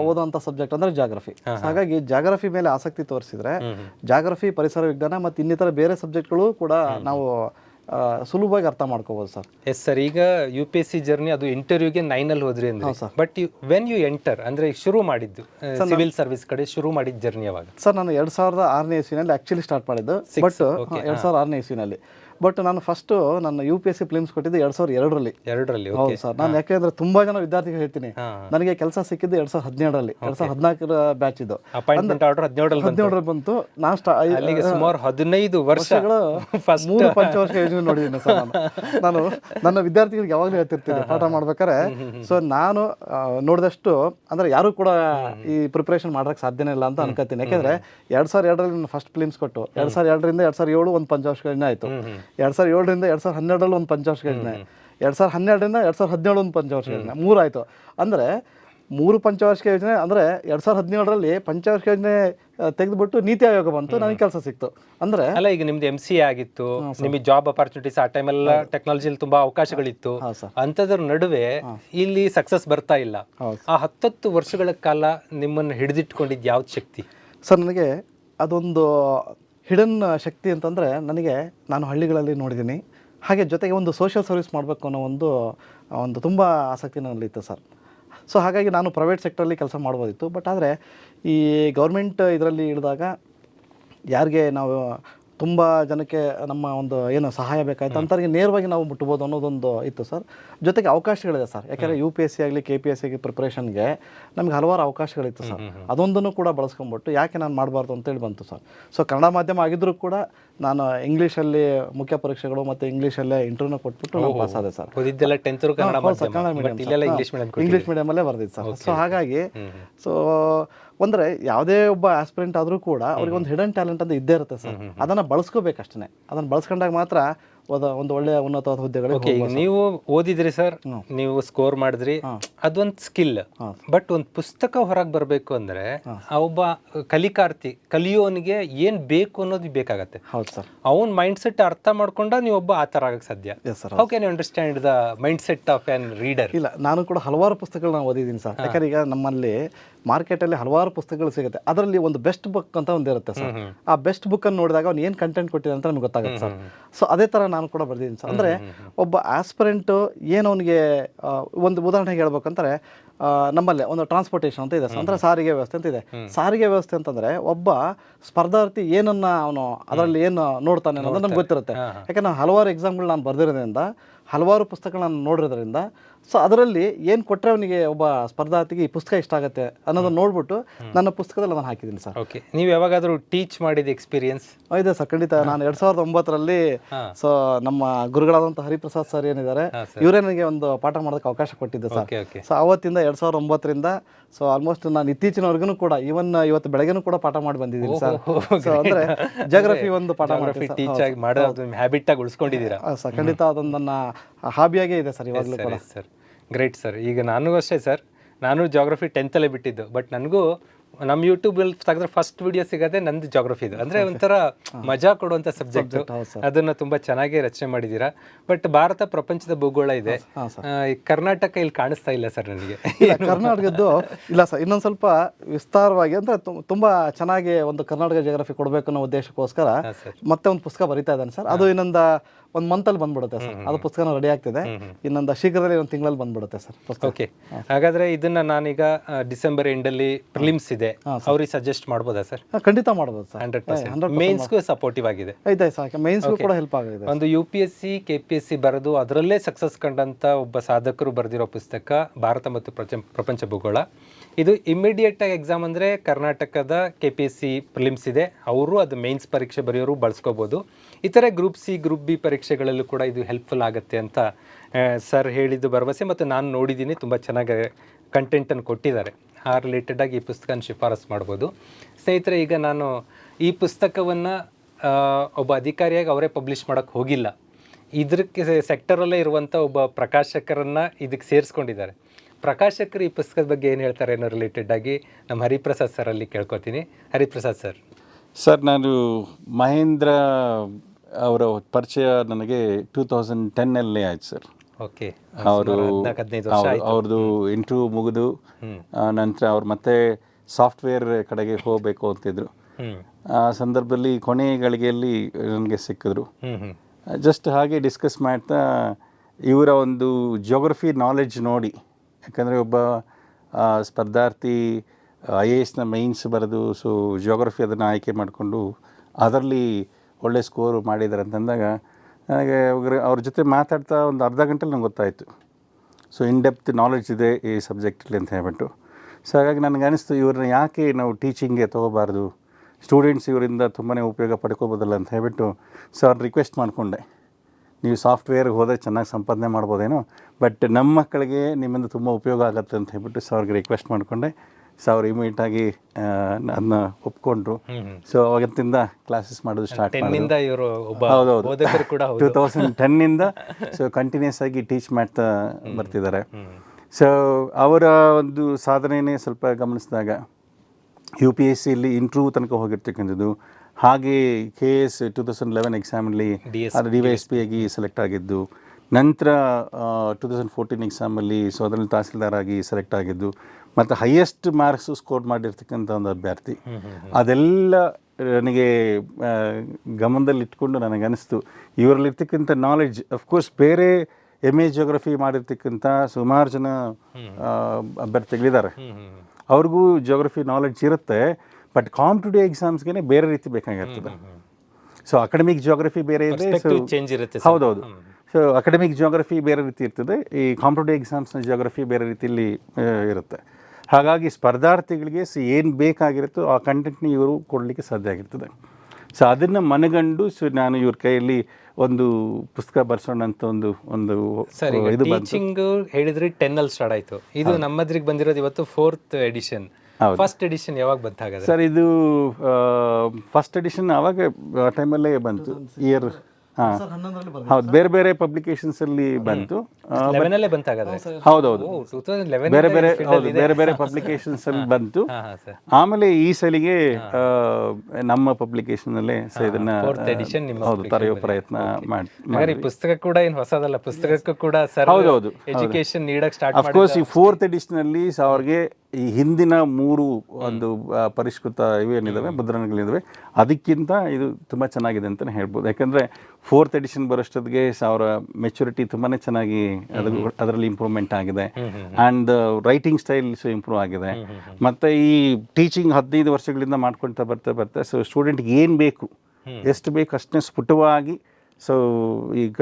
ಓದುವಂತ ಸಬ್ಜೆಕ್ಟ್ ಅಂದ್ರೆ ಜಾಗ್ರಫಿ ಹಾಗಾಗಿ ಜಾಗ್ರಫಿ ಮೇಲೆ ಆಸಕ್ತಿ ತೋರಿಸಿದ್ರೆ ಜಾಗ್ರಫಿ ಪರಿಸರ ವಿಜ್ಞಾನ ಮತ್ತು ಇನ್ನಿತರ ಬೇರೆ ಸಬ್ಜೆಕ್ಟ್ಗಳು ಕೂಡ ನಾವು ಸುಲಭವಾಗಿ ಅರ್ಥ ಮಾಡ್ಕೋಬೋದು ಸರ್. ಎಸ್ ಸರ್ ಈಗ U P S C journey ಅದು ಇಂಟರ್ವ್ಯೂಗೆ ನೈನ್ ಅಲ್ಲಿ ಹೋದ್ರಿ ಅಂದ್ರೆ. But you when you enter ಅಂದ್ರೆ ಶುರು ಮಾಡಿದ್ದು ಸಿವಿಲ್ ಸರ್ವಿಸ್ ಕಡೆ ಶುರು ಮಾಡಿದ ಜರ್ನಿ ಅವಾಗ ಸರ್ ನಾನು ಎರಡ್ ಸಾವಿರದ ಆರನೇ ಇಸ್ವಿನಲ್ಲಿ ಆ್ಯಕ್ಚುಲಿ ಸ್ಟಾರ್ಟ್ ಮಾಡಿದ್ದು. ಬಟ್ ಎರಡ್ ಸಾವಿರದ ಆರನೇ ಇಸ್ವಿನಲ್ಲಿ. ಬಟ್ ನಾನು ಫಸ್ಟ್ ನನ್ನ U P S C films ಕೊಟ್ಟಿದ್ದು ಎರಡು ಸಾವಿರದ ಎರಡರಲ್ಲಿ. ಎರಡರಲ್ಲಿ ಹೌದು ಸರ್. ನಾನು ಯಾಕೆಂದ್ರೆ ತುಂಬಾ ಜನ ವಿದ್ಯಾರ್ಥಿಗಳು ಹೇಳ್ತೀನಿ. ನನಗೆ ಕೆಲಸ ಸಿಕ್ಕಿದ್ದು ಎರಡ್ ಸಾವಿರದ ಹದಿನೇಳರಲ್ಲಿ. ಎರಡ್ ಸಾವಿರದ ಹದಿನಾಲ್ಕರ ಬ್ಯಾಚ್ ಇದು. ಹದಿನೇಳರಲ್ಲಿ ಬಂತು. ಹದಿನೇಳರಲ್ಲಿ ಬಂತು. ನಾನು ಅಲ್ಲಿಗೆ ಸುಮಾರು ಹದಿನೈದು ವರ್ಷ ವರ್ಷಗಳು ಮೂರು ಪಂಚವರ್ಷ ಯೋಜನೆ ನೋಡಿದ್ದೀನಿ ಸರ್ ನಾನು. ನಾನು ನನ್ನ ವಿದ್ಯಾರ್ಥಿಗಳಿಗೆ ಯಾವಾಗಲೂ ಹೇಳ್ತಿರ್ತೀನಿ ಪಾಠ ಮಾಡ್ಬೇಕಾದ್ರೆ. ಸೊ ನಾನು ನೋಡಿದಷ್ಟು ಅಂದ್ರೆ ಯಾರು ಕೂಡ ಈ ಪ್ರಿಪರೇಷನ್ ಮಾಡಕ್ ಸಾಧ್ಯನೇ ಇಲ್ಲ ಅಂತ ಅನ್ಕೋತೀನಿ ಯಾಕೆಂದ್ರೆ ಎರಡ್ ಸಾವಿರದ ಎರಡರಲ್ಲಿ ನಾನು ಫಸ್ಟ್ ಫಿಲ್ಮ್ಸ್ ಕೊಟ್ಟು ಎರಡ್ ಸಾವಿರದ ಎರಡರಿಂದ ಎರಡ್ ಸಾವಿರದ ಏಳು ಒಂದು ಪಂಚವರ್ಷ ಆಯ್ತು. ಎರಡ್ ಸಾವಿರದ ಏಳರಿಂದ ಎರಡ್ ಸಾವಿರದ ಹನ್ನೆರಡರಲ್ಲಿ ಒಂದು ಪಂಚವರ್ಷ ಯೋಜನೆ ಎರಡ್ ಸಾವಿರದ ಹನ್ನೆರಡರಿಂದ ಎರಡ್ ಸಾವಿರದ ಹದಿನೇಳು ಒಂದು ಪಂಚವರ್ಷ ಯೋಜನೆ ಮೂರಾಯಿತು. ಅಂದರೆ ಮೂರು ಪಂಚವಾರ್ಷಿಕ ಯೋಜನೆ ಅಂದರೆ ಎರಡು ಸಾವಿರದ ಹದಿನೇಳರಲ್ಲಿ ಪಂಚವಾರ್ಷಿಕ ಯೋಜನೆ ತೆಗೆದುಬಿಟ್ಟು ನೀತಿ ಆಯೋಗ ಬಂತು ನನಗೆ ಕೆಲಸ ಸಿಕ್ತು. ಅಂದರೆ ಅಲ್ಲ ಈಗ ನಿಮ್ದು ಎಂ ಸಿ ಆಗಿತ್ತು ನಿಮಗೆ ಜಾಬ್ ಅಪರ್ಚುನಿಟೀಸ್ ಆ ಟೈಮೆಲ್ಲ ಟೆಕ್ನಾಲಜಿಲಿ ತುಂಬಾ ಅವಕಾಶಗಳಿತ್ತು. ಅಂಥದ್ರ ನಡುವೆ ಇಲ್ಲಿ ಸಕ್ಸಸ್ ಬರ್ತಾ ಇಲ್ಲ. ಆ ಹತ್ತತ್ತು ವರ್ಷಗಳ ಕಾಲ ನಿಮ್ಮನ್ನು ಹಿಡಿದಿಟ್ಕೊಂಡಿದ್ದು ಯಾವ್ದು ಶಕ್ತಿ? ಸರ್ ನನಗೆ ಅದೊಂದು ಹಿಡನ್ ಶಕ್ತಿ ಅಂತಂದರೆ ನನಗೆ ನಾನು ಹಳ್ಳಿಗಳಲ್ಲಿ ನೋಡಿದ್ದೀನಿ. ಹಾಗೆ ಜೊತೆಗೆ ಒಂದು ಸೋಷಿಯಲ್ ಸರ್ವಿಸ್ ಮಾಡಬೇಕು ಅನ್ನೋ ಒಂದು ಒಂದು ತುಂಬ ಆಸಕ್ತಿ ನನ್ನಲ್ಲಿತ್ತು ಸರ್. ಸೊ ಹಾಗಾಗಿ ನಾನು ಪ್ರೈವೇಟ್ ಸೆಕ್ಟ್ರಲ್ಲಿ ಕೆಲಸ ಮಾಡ್ಬೋದಿತ್ತು. ಬಟ್ ಆದರೆ ಈ ಗೌರ್ಮೆಂಟ್ ಇದರಲ್ಲಿ ಇಳಿದಾಗ ಯಾರಿಗೆ ನಾವು ತುಂಬ ಜನಕ್ಕೆ ನಮ್ಮ ಒಂದು ಏನು ಸಹಾಯ ಬೇಕಾಯ್ತು ಅಂಥವ್ರಿಗೆ ನೇರವಾಗಿ ನಾವು ಮುಟ್ಬೋದು ಅನ್ನೋದೊಂದು ಇತ್ತು ಸರ್. ಜೊತೆಗೆ ಅವಕಾಶಗಳಿದೆ ಸರ್. ಯಾಕೆಂದರೆ ಯು ಪಿ ಎಸ್ ಸಿ ಆಗಲಿ ಕೆ ಪಿ ಎಸ್ ಸಿಗೆ ಪ್ರಿಪ್ರೇಷನ್ಗೆ ನಮಗೆ ಹಲವಾರು ಅವಕಾಶಗಳಿತ್ತು ಸರ್. ಅದೊಂದನ್ನು ಕೂಡ ಬಳಸ್ಕೊಂಬಿಟ್ಟು ಯಾಕೆ ನಾನು ಮಾಡಬಾರ್ದು ಅಂತೇಳಿ ಬಂತು ಸರ್. ಸೊ ಕನ್ನಡ ಮಾಧ್ಯಮ ಆಗಿದ್ದರೂ ಕೂಡ ನಾನು ಇಂಗ್ಲೀಷಲ್ಲಿ ಮುಖ್ಯ ಪರೀಕ್ಷೆಗಳು ಮತ್ತು ಇಂಗ್ಲೀಷಲ್ಲೇ ಇಂಟರ್ವ್ಯೂ ಕೊಟ್ಬಿಟ್ಟು ನಾನು ಪಾಸ್ ಆದೆ sir. ಓದಿದ್ದೆಲ್ಲ tenth Kannada English medium English ಮೀಡಿಯಮಲ್ಲೇ ಬರ್ದಿದ್ದು ಸರ್. ಸೊ ಹಾಗಾಗಿ ಸೊ ಅಂದರೆ ಯಾವುದೇ ಒಬ್ಬ ಆಸ್ಪಿರೆಂಟ್ ಆದರೂ ಕೂಡ ಅವ್ರಿಗೆ ಒಂದು ಹಿಡನ್ ಟ್ಯಾಲೆಂಟ್ ಅಂತ ಇದ್ದೇ ಇರುತ್ತೆ ಸರ್. ಅದನ್ನು ಬಳಸ್ಕೋಬೇಕಷ್ಟೇ ಅದನ್ನು ಬಳಸ್ಕೊಂಡಾಗ ಮಾತ್ರ ಒಂದು ಒಳ್ಳೆಯ ಉನ್ನತವಾದ ಹುದ್ದೆಗಳು ಓಕೆ ಈಗ ನೀವು ಓದಿದ್ರಿ ಸರ್ ನೀವು ಸ್ಕೋರ್ ಮಾಡಿದ್ರಿ ಅದೊಂದು ಸ್ಕಿಲ್ ಬಟ್ ಒಂದು ಪುಸ್ತಕ ಹೊರಗೆ ಬರಬೇಕು ಅಂದ್ರೆ ಆ ಒಬ್ಬ ಕಲಿಕಾರ್ಥಿ ಕಲಿಯೋನಿಗೆ ಏನ್ ಬೇಕು ಅನ್ನೋದು ಬೇಕಾಗತ್ತೆ. ಹೌದು ಸರ್. ಅವನ್ ಮೈಂಡ್ ಸೆಟ್ ಅರ್ಥ ಮಾಡ್ಕೊಂಡ ನೀವು ಒಬ್ಬ ಆ ಥರ ಆಗಕ್ಕೆ ಸಾಧ್ಯ how can you understand the mind set of an reader ಇಲ್ಲ ನಾನು ಕೂಡ ಹಲವಾರು ಪುಸ್ತಕಗಳನ್ನ ಓದಿದ್ದೀನಿ ಸರ್. ಯಾಕಂದ್ರೆ ಈಗ ನಮ್ಮಲ್ಲಿ ಮಾರ್ಕೆಟಲ್ಲಿ ಹಲವಾರು ಪುಸ್ತಕಗಳು ಸಿಗುತ್ತೆ. ಅದರಲ್ಲಿ ಒಂದು ಬೆಸ್ಟ್ ಬುಕ್ ಅಂತ ಒಂದು ಇರುತ್ತೆ ಸರ್. ಆ ಬೆಸ್ಟ್ ಬುಕ್ ಅನ್ನು ನೋಡಿದಾಗ ಅವ್ನು ಏನು ಕಂಟೆಂಟ್ ಕೊಟ್ಟಿದೆ ಅಂತ ನಮ್ಗೆ ಗೊತ್ತಾಗುತ್ತೆ ಸರ್. ಸೊ ಅದೇ ಥರ ನಾನು ಕೂಡ ಬರ್ದಿದ್ದೀನಿ ಸರ್. ಅಂದರೆ ಒಬ್ಬ ಆಸ್ಪಿರೆಂಟು ಏನು ಅವನಿಗೆ ಒಂದು ಉದಾಹರಣೆಗೆ ಹೇಳ್ಬೇಕಂದ್ರೆ ನಮ್ಮಲ್ಲೇ ಒಂದು ಟ್ರಾನ್ಸ್ಪೋರ್ಟೇಷನ್ ಅಂತ ಇದೆ ಸರ್. ಅಂದರೆ ಸಾರಿಗೆ ವ್ಯವಸ್ಥೆ ಅಂತ ಇದೆ. ಸಾರಿಗೆ ವ್ಯವಸ್ಥೆ ಅಂತಂದರೆ ಒಬ್ಬ ಸ್ಪರ್ಧಾರ್ಥಿ ಏನನ್ನ ಅವನು ಅದರಲ್ಲಿ ಏನು ನೋಡ್ತಾನೆ ಅನ್ನೋದು ನಮ್ಗೆ ಗೊತ್ತಿರುತ್ತೆ. ಯಾಕಂದ್ರೆ ನಾನು ಹಲವಾರು ಎಕ್ಸಾಮ್ಗಳು ನಾನು ಬರ್ದಿರೋದ್ರಿಂದ ಹಲವಾರು ಪುಸ್ತಕಗಳನ್ನು ನೋಡಿರೋದ್ರಿಂದ ಸೊ ಅದರಲ್ಲಿ ಏನು ಕೊಟ್ಟರೆ ಅವನಿಗೆ ಒಬ್ಬ ಸ್ಪರ್ಧಾರ್ಥಿಗೆ ಈ ಪುಸ್ತಕ ಇಷ್ಟ ಆಗುತ್ತೆ ಅನ್ನೋದನ್ನ ನೋಡ್ಬಿಟ್ಟು ನನ್ನ ಪುಸ್ತಕದಲ್ಲಿ ನಾನು ಹಾಕಿದ್ದೀನಿ ಸರ್. ಓಕೆ ನೀವು ಯಾವಾಗಾದರೂ ಟೀಚ್ ಮಾಡಿದ ಎಕ್ಸ್ಪೀರಿಯನ್ಸ್ ಇದೆ ಸರ್ ಖಂಡಿತ. ನಾನು ಎರಡು ಸಾವಿರದ ಒಂಬತ್ತರಲ್ಲಿ ಸೊ ನಮ್ಮ ಗುರುಗಳಾದಂಥ ಹರಿಪ್ರಸಾದ್ ಸರ್ ಏನಿದ್ದಾರೆ ಇವರೇ ನನಗೆ ಒಂದು ಪಾಠ ಮಾಡೋದಕ್ಕೆ ಅವಕಾಶ ಕೊಟ್ಟಿದ್ದೆ ಸರ್. ಸೊ ಅವತ್ತಿಂದ ಎರಡು ಸಾವಿರದ ಒಂಬತ್ತರಿಂದ ಸೊ ಆಲ್ಮೋಸ್ಟ್ ನಾನು ಇತ್ತೀಚಿನವರೆಗೂ ಕೂಡ ಇವನ್ ಇವತ್ತು ಬೆಳಗ್ಗೆನೂ ಕೂಡ ಪಾಠ ಮಾಡಿ ಬಂದಿದ್ದೀನಿ ಸರ್. ಸೊ ಅಂದ್ರೆ ಜಾಗ್ರಫಿ ಒಂದು ಪಾಠ ಮಾಡಿ ಟೀಚ್ ಆಗಿ ಮಾಡೋದು ಹ್ಯಾಬಿಟ್ ಆಗಿ ಉಳಿಸ್ಕೊಂಡಿದ್ದೀರಾ. ಸರ್ ಖಂಡಿತ ಅದೊಂದು ನನ್ನ ಹಾಬಿಯಾಗೇ ಇದೆ ಸರ್ ಇವಾಗಲೂ ಕೂಡ. ಸರ್ ಗ್ರೇಟ್ ಸರ್ ಈಗ ನನಗೂ ಅಷ್ಟೇ ಸರ್ ನಾನು ಜಾಗ್ರಫಿ ಟೆಂತಲ್ಲೇ ಬಿಟ್ಟಿದ್ದು. ಬಟ್ ನನಗೂ ನಮ್ಮ ಯೂಟ್ಯೂಬಲ್ಲಿ ತೆಗೆದ್ರೆ ಫಸ್ಟ್ ವಿಡಿಯೋ ಸಿಗೋದೆ ನಂದು ಜಾಗ್ರಫಿ ಇದು. ಅಂದರೆ ಒಂಥರ ಮಜಾ ಕೊಡುವಂಥ ಸಬ್ಜೆಕ್ಟ್ ಅದನ್ನ ತುಂಬ ಚೆನ್ನಾಗಿ ರಚನೆ ಮಾಡಿದ್ದೀರಾ. ಬಟ್ ಭಾರತ ಪ್ರಪಂಚದ ಭೂಗೋಳ ಇದೆ. ಕರ್ನಾಟಕ ಇಲ್ಲಿ ಕಾಣಿಸ್ತಾ ಇಲ್ಲ ಸರ್ ನನಗೆ. ಕರ್ನಾಟಕದ್ದು ಇಲ್ಲ ಸರ್ ಇನ್ನೊಂದು ಸ್ವಲ್ಪ ವಿಸ್ತಾರವಾಗಿ ಅಂದ್ರೆ ತುಂಬ ಚೆನ್ನಾಗಿ ಒಂದು ಕರ್ನಾಟಕ ಜೋಗ್ರಫಿ ಕೊಡಬೇಕು ಅನ್ನೋ ಉದ್ದೇಶಕ್ಕೋಸ್ಕರ ಮತ್ತೆ ಒಂದು ಪುಸ್ತಕ ಬರಿತಾ ಇದ್ದಾನೆ ಸರ್ ಅದು ಇನ್ನೊಂದು ಒಂದು ಮಂತಲ್ಲಿ ಬಂದ್ಬಿಡುತ್ತೆ ಸರ್. ಅದು ಪುಸ್ತಕನ ರೆಡಿ ಆಗ್ತಿದೆ. ಇನ್ನೊಂದು ಶೀಘ್ರದಲ್ಲಿ ಒಂದು ತಿಂಗಳಲ್ಲಿ ಬಂದ್ಬಿಡುತ್ತೆ ಸರ್ ಪುಸ್ತಕ. ಓಕೆ ಹಾಗಾದ್ರೆ ಇದನ್ನ ನಾನೀಗ ಡಿಸೆಂಬರ್ ಎಂಡಲ್ಲಿ ಪ್ರಿಲಿಮ್ಸ್ ಇದೆ. ಅವ್ರಿಗೆ ಸಜೆಸ್ಟ್ ಮಾಡ್ಬೋದಾ ಸರ್? ಖಂಡಿತ ಮಾಡ್ಬೋದು ಸರ್. ಹಂಡ್ರೆಡ್ ಪರ್ಸೆಂಟ್ ಮೇನ್ಸ್ಗೂ ಸಪೋರ್ಟಿವ್ ಆಗಿದೆ. ಐತೆ ಸರ್. ಮೈನ್ಸ್ಗೂ ಕೂಡ ಹೆಲ್ಪ್ ಆಗಿದೆ ಒಂದು U P S C K P S C ಬರೆದು ಅದರಲ್ಲೇ ಸಕ್ಸಸ್ ಕಂಡಂತ ಒಬ್ಬ ಸಾಧಕರು ಬರೆದಿರೋ ಪುಸ್ತಕ ಭಾರತ ಮತ್ತು ಪ್ರಪಂಚ ಭೂಗೋಳ. ಇದು ಇಮಿಡಿಯೇಟ್ ಆಗಿ ಎಕ್ಸಾಮ್ ಅಂದ್ರೆ ಕರ್ನಾಟಕದ K P S C prelims ಇದೆ. ಅವರು ಅದು ಮೇನ್ಸ್ ಪರೀಕ್ಷೆ ಬರೆಯೋರು ಬಳಸ್ಕೋಬೋದು. ಇತರೆ ಗ್ರೂಪ್ ಸಿ, ಗ್ರೂಪ್ ಬಿ ಪರೀಕ್ಷೆಗಳಲ್ಲೂ ಕೂಡ ಇದು ಹೆಲ್ಪ್ಫುಲ್ ಆಗುತ್ತೆ ಅಂತ ಸರ್ ಹೇಳಿದ್ದು ಭರವಸೆ ಮತ್ತು ನಾನು ನೋಡಿದ್ದೀನಿ, ತುಂಬ ಚೆನ್ನಾಗಿ ಕಂಟೆಂಟನ್ನು ಕೊಟ್ಟಿದ್ದಾರೆ. ಆ ರಿಲೇಟೆಡಾಗಿ ಈ ಪುಸ್ತಕನ ಶಿಫಾರಸ್ ಮಾಡ್ಬೋದು. ಸ್ನೇಹಿತರೆ, ಈಗ ನಾನು ಈ ಪುಸ್ತಕವನ್ನು ಒಬ್ಬ ಅಧಿಕಾರಿಯಾಗಿ ಅವರೇ ಪಬ್ಲಿಷ್ ಮಾಡೋಕ್ಕೆ ಹೋಗಿಲ್ಲ. ಇದಕ್ಕೆ ಸೆಕ್ಟರಲ್ಲೇ ಇರುವಂಥ ಒಬ್ಬ ಪ್ರಕಾಶಕರನ್ನು ಇದಕ್ಕೆ ಸೇರಿಸ್ಕೊಂಡಿದ್ದಾರೆ. ಪ್ರಕಾಶಕರು ಈ ಪುಸ್ತಕದ ಬಗ್ಗೆ ಏನು ಹೇಳ್ತಾರೆ ಅನ್ನೋ ರಿಲೇಟೆಡ್ ಆಗಿ ನಮ್ಮ ಹರಿಪ್ರಸಾದ್ ಸರ್ ಅಲ್ಲಿ ಕೇಳ್ಕೊತೀನಿ ಹರಿಪ್ರಸಾದ್ ಸರ್ ಸರ್ ನಾನು ಮಹೇಂದ್ರ ಅವರ ಪರಿಚಯ ನನಗೆ ಟೂ ತೌಸಂಡ್ ಟೆನ್ನಲ್ಲೇ ಆಯ್ತು ಸರ್ ಓಕೆ ಅವರು ಅವ್ರದ್ದು ಇಂಟರ್ವ್ಯೂ ಮುಗಿದು ನಂತರ ಅವ್ರು ಮತ್ತೆ ಸಾಫ್ಟ್ವೇರ್ ಕಡೆಗೆ ಹೋಗಬೇಕು ಅಂತಿದ್ರು. ಆ ಸಂದರ್ಭದಲ್ಲಿ ಕೊನೆ ಗಳಿಗೆಯಲ್ಲಿ ನನಗೆ ಸಿಕ್ಕಿದ್ರು. ಜಸ್ಟ್ ಹಾಗೆ ಡಿಸ್ಕಸ್ ಮಾಡ್ತಾ ಇವರ ಒಂದು ಜೋಗ್ರಫಿ ನಾಲೆಡ್ಜ್ ನೋಡಿ. ಯಾಕಂದರೆ ಒಬ್ಬ ಸ್ಪರ್ಧಾರ್ಥಿ ಐ ಎ ಎಸ್ನ ಮೈನ್ಸ್ ಬರೆದು ಸೊ ಜೋಗ್ರಫಿ ಅದನ್ನು ಆಯ್ಕೆ ಮಾಡಿಕೊಂಡು ಅದರಲ್ಲಿ ಒಳ್ಳೆ ಸ್ಕೋರ್ ಮಾಡಿದ್ದಾರೆ ಅಂತಂದಾಗ ನನಗೆ ಅವ್ರ ಜೊತೆ ಮಾತಾಡ್ತಾ ಒಂದು ಅರ್ಧ ಗಂಟೆಲಿ ನಂಗೆ ಗೊತ್ತಾಯಿತು. ಸೊ ಇನ್ ಡೆಪ್ತ್ ನಾಲೆಡ್ಜ್ ಇದೆ ಈ ಸಬ್ಜೆಕ್ಟಲ್ಲಿ ಅಂತ ಹೇಳ್ಬಿಟ್ಟು. ಸೊ ಹಾಗಾಗಿ ನನಗೆ ಅನಿಸ್ತು, ಇವ್ರನ್ನ ಯಾಕೆ ನಾವು ಟೀಚಿಂಗ್ಗೆ ತೊಗೋಬಾರ್ದು? ಸ್ಟೂಡೆಂಟ್ಸ್ ಇವರಿಂದ ತುಂಬಾ ಉಪಯೋಗ ಪಡ್ಕೋಬೋದಲ್ಲ ಅಂತ ಹೇಳ್ಬಿಟ್ಟು ಸೊ ಅವ್ರನ್ನ ರಿಕ್ವೆಸ್ಟ್ ಮಾಡಿಕೊಂಡೆ. ನೀವು ಸಾಫ್ಟ್ವೇರ್ಗೆ ಹೋದರೆ ಚೆನ್ನಾಗಿ ಸಂಪಾದನೆ ಮಾಡ್ಬೋದೇನೋ ಬಟ್ ನಮ್ಮ ಮಕ್ಕಳಿಗೆ ನಿಮ್ಮಿಂದ ತುಂಬ ಉಪಯೋಗ ಆಗುತ್ತೆ ಅಂತ ಹೇಳ್ಬಿಟ್ಟು ಸೊ ಅವ್ರಿಗೆ ರಿಕ್ವೆಸ್ಟ್ ಮಾಡಿಕೊಂಡೆ. ಸೊ ಅವ್ರು ಇಮಿಡಿಯೇಟಾಗಿ ಅದನ್ನ ಒಪ್ಕೊಂಡ್ರು. ಸೊ ಅವಾಗಿಂದ ಕ್ಲಾಸಸ್ ಮಾಡೋದು ಸ್ಟಾರ್ಟ್ ಹೌದೌದು. ಟೂ ತೌಸಂಡ್ ಟೆನ್ನಿಂದ ಸೊ ಕಂಟಿನ್ಯೂಸ್ ಆಗಿ ಟೀಚ್ ಮಾಡ್ತಾ ಬರ್ತಿದ್ದಾರೆ. ಸೊ ಅವರ ಒಂದು ಸಾಧನೆಯೇ ಸ್ವಲ್ಪ ಗಮನಿಸಿದಾಗ ಯು ಪಿ ಎಸ್ ಸಿಲಿ ಇಂಟರ್ವ್ಯೂ ತನಕ ಹೋಗಿರ್ತಕ್ಕಂಥದ್ದು. ಹಾಗೆ K S two thousand eleven ಎಕ್ಸಾಮಲ್ಲಿ ಅದು ಡಿ ವೈ ಎಸ್ ಪಿ ಆಗಿ ಸೆಲೆಕ್ಟ್ ಆಗಿದ್ದು ನಂತರ ಟೂ ತೌಸಂಡ್ ಫೋರ್ಟೀನ್ ಎಕ್ಸಾಮಲ್ಲಿ ಸೊ ಅದರಲ್ಲಿ ತಹಸೀಲ್ದಾರ್ ಆಗಿ ಸೆಲೆಕ್ಟ್ ಆಗಿದ್ದು ಮತ್ತು ಹೈಯೆಸ್ಟ್ ಮಾರ್ಕ್ಸ್ ಸ್ಕೋರ್ ಮಾಡಿರ್ತಕ್ಕಂಥ ಒಂದು ಅಭ್ಯರ್ಥಿ. ಅದೆಲ್ಲ ನನಗೆ ಗಮನದಲ್ಲಿ ಇಟ್ಕೊಂಡು ನನಗೆ ಅನಿಸ್ತು ಇವರಲ್ಲಿರ್ತಕ್ಕಂಥ ನಾಲೆಡ್ಜ್ ಅಫ್ಕೋರ್ಸ್ ಬೇರೆ ಎಂ ಎ ಜಿಯೋಗ್ರಫಿ ಮಾಡಿರ್ತಕ್ಕಂಥ ಸುಮಾರು ಜನ ಅಭ್ಯರ್ಥಿಗಳಿದ್ದಾರೆ. ಅವ್ರಿಗೂ ಜಿಯೋಗ್ರಫಿ ನಾಲೆಡ್ಜ್ ಇರುತ್ತೆ ಬಟ್ ಕಾಂಪಿಟೇಟಿವ್ ಎಕ್ಸಾಮ್ಸ್ಗೆ ಬೇರೆ ರೀತಿ ಬೇಕಾಗಿರ್ತದೆ. ಸೊ ಅಕಾಡೆಮಿಕ್ ಜಿಯೋಗ್ರಫಿ ಬೇರೆ ಇದೆ ಚೇಂಜ್ ಇರುತ್ತೆ. ಹೌದೌದು. ಸೊ ಅಕಾಡೆಮಿಕ್ ಜಿಯೋಗ್ರಫಿ ಬೇರೆ ರೀತಿ ಇರ್ತದೆ ಈ ಕಾಂಪಿಟೇಟಿವ್ ಎಕ್ಸಾಮ್ಸ್ನ ಜಿಯೋಗ್ರಫಿ ಬೇರೆ ರೀತಿಯಲ್ಲಿ ಇರುತ್ತೆ. ಹಾಗಾಗಿ ಸ್ಪರ್ಧಾರ್ಥಿಗಳಿಗೆ ಸೊ ಏನು ಬೇಕಾಗಿರುತ್ತೋ ಆ ಕಂಟೆಂಟ್ನ ಇವರು ಕೊಡಲಿಕ್ಕೆ ಸಾಧ್ಯ ಆಗಿರ್ತದೆ. ಸೊ ಅದನ್ನು ಮನಗಂಡು ಸೊ ನಾನು ಇವ್ರ ಕೈಯಲ್ಲಿ ಒಂದು ಪುಸ್ತಕ ಬರ್ಸೋಣ ಅಂತ ಒಂದು ಒಂದು ಸರಿ ಇದು ಟೀಚಿಂಗ್ ಹೇಳಿದ್ರೆ ಟೆನ್ ಅಲ್ಲಿ ಸ್ಟಾರ್ಟ್ ಆಯ್ತು. ಇದು ನಮ್ಮದ್ರಿಗೆ ಬಂದಿರೋದು ಇವತ್ತು ಫೋರ್ತ್ ಎಡಿಷನ್ ಫಸ್ಟ್ ಎಡಿಷನ್ ಯಾವಾಗ ಬಂತಾಗ ಹಾಗಾದ್ರೆ ಸರ್ ಇದು ಫಸ್ಟ್ ಎಡಿಷನ್ ಆವಾಗ ಆ ಟೈಮಲ್ಲೇ ಬಂತು. ಇಯರ್ ಹೌದು ಬೇರೆ ಬೇರೆ ಪಬ್ಲಿಕೇಶನ್ಸ್ ಅಲ್ಲಿ ಬಂತು ಬಂತ ಹಾಗಾದ್ರೆ ಹೌದೌದು. ಬೇರೆ ಬೇರೆ ಹೌದು ಬೇರೆ ಬೇರೆ ಪಬ್ಲಿಕೇಶನ್ಸ್ ಅಲ್ಲಿ ಬಂತು. ಹಾ ಹಾ ಸರ್. ಆಮೇಲೆ ಈ ಸಲಿಗೆ ಆ, ನಮ್ಮ ಪಬ್ಲಿಕೇಶನ್ ಅಲ್ಲೇ ಸೊ ಇದನ್ನ ಹೌದು ತರೆಯೋ ಪ್ರಯತ್ನ ಮಾಡಿ ಪುಸ್ತಕ ಕೂಡ ಏನು ಹೊಸದಲ್ಲ? ಪುಸ್ತಕಕ್ಕೂ ಕೂಡ ಸರ್ ಹೌದೌದು, ಎಜುಕೇಶನ್ ನೀಡಕ್ ಸ್ಟಾರ್ಟ್ ಅಫ್ಕೋರ್ಸ್ ಈ ಫೋರ್ತ್ ಎಡಿಷನ್ ಅಲ್ಲಿ ಅವ್ರಿಗೆ ಈ ಹಿಂದಿನ ಮೂರು ಒಂದು ಪರಿಷ್ಕೃತ ಇವೇನಿದ್ದಾವೆ ಮುದ್ರಣಗಳಿದ್ದಾವೆ ಅದಕ್ಕಿಂತ ಇದು ತುಂಬಾ ಚೆನ್ನಾಗಿದೆ ಅಂತಲೇ ಹೇಳ್ಬೋದು. ಯಾಕಂದ್ರೆ ಫೋರ್ತ್ ಎಡಿಷನ್ ಬರೋಷ್ಟೊತ್ತಿಗೆ ಅವರ ಮೆಚುರಿಟಿ ತುಂಬಾನೇ ಚೆನ್ನಾಗಿ ಅದು ಅದರಲ್ಲಿ ಇಂಪ್ರೂವ್ಮೆಂಟ್ ಆಗಿದೆ. And writing style so improve ಆಗಿದೆ. ಮತ್ತೆ ಈ ಟೀಚಿಂಗ್ ಹದಿನೈದು ವರ್ಷಗಳಿಂದ ಮಾಡ್ಕೊಳ್ತಾ ಬರ್ತಾ ಬರ್ತಾ ಸೊ ಸ್ಟೂಡೆಂಟ್ಗೆ ಏನು ಬೇಕು ಎಷ್ಟು ಬೇಕು ಅಷ್ಟನ್ನೇ ಸ್ಫುಟವಾಗಿ ಸೊ ಈಗ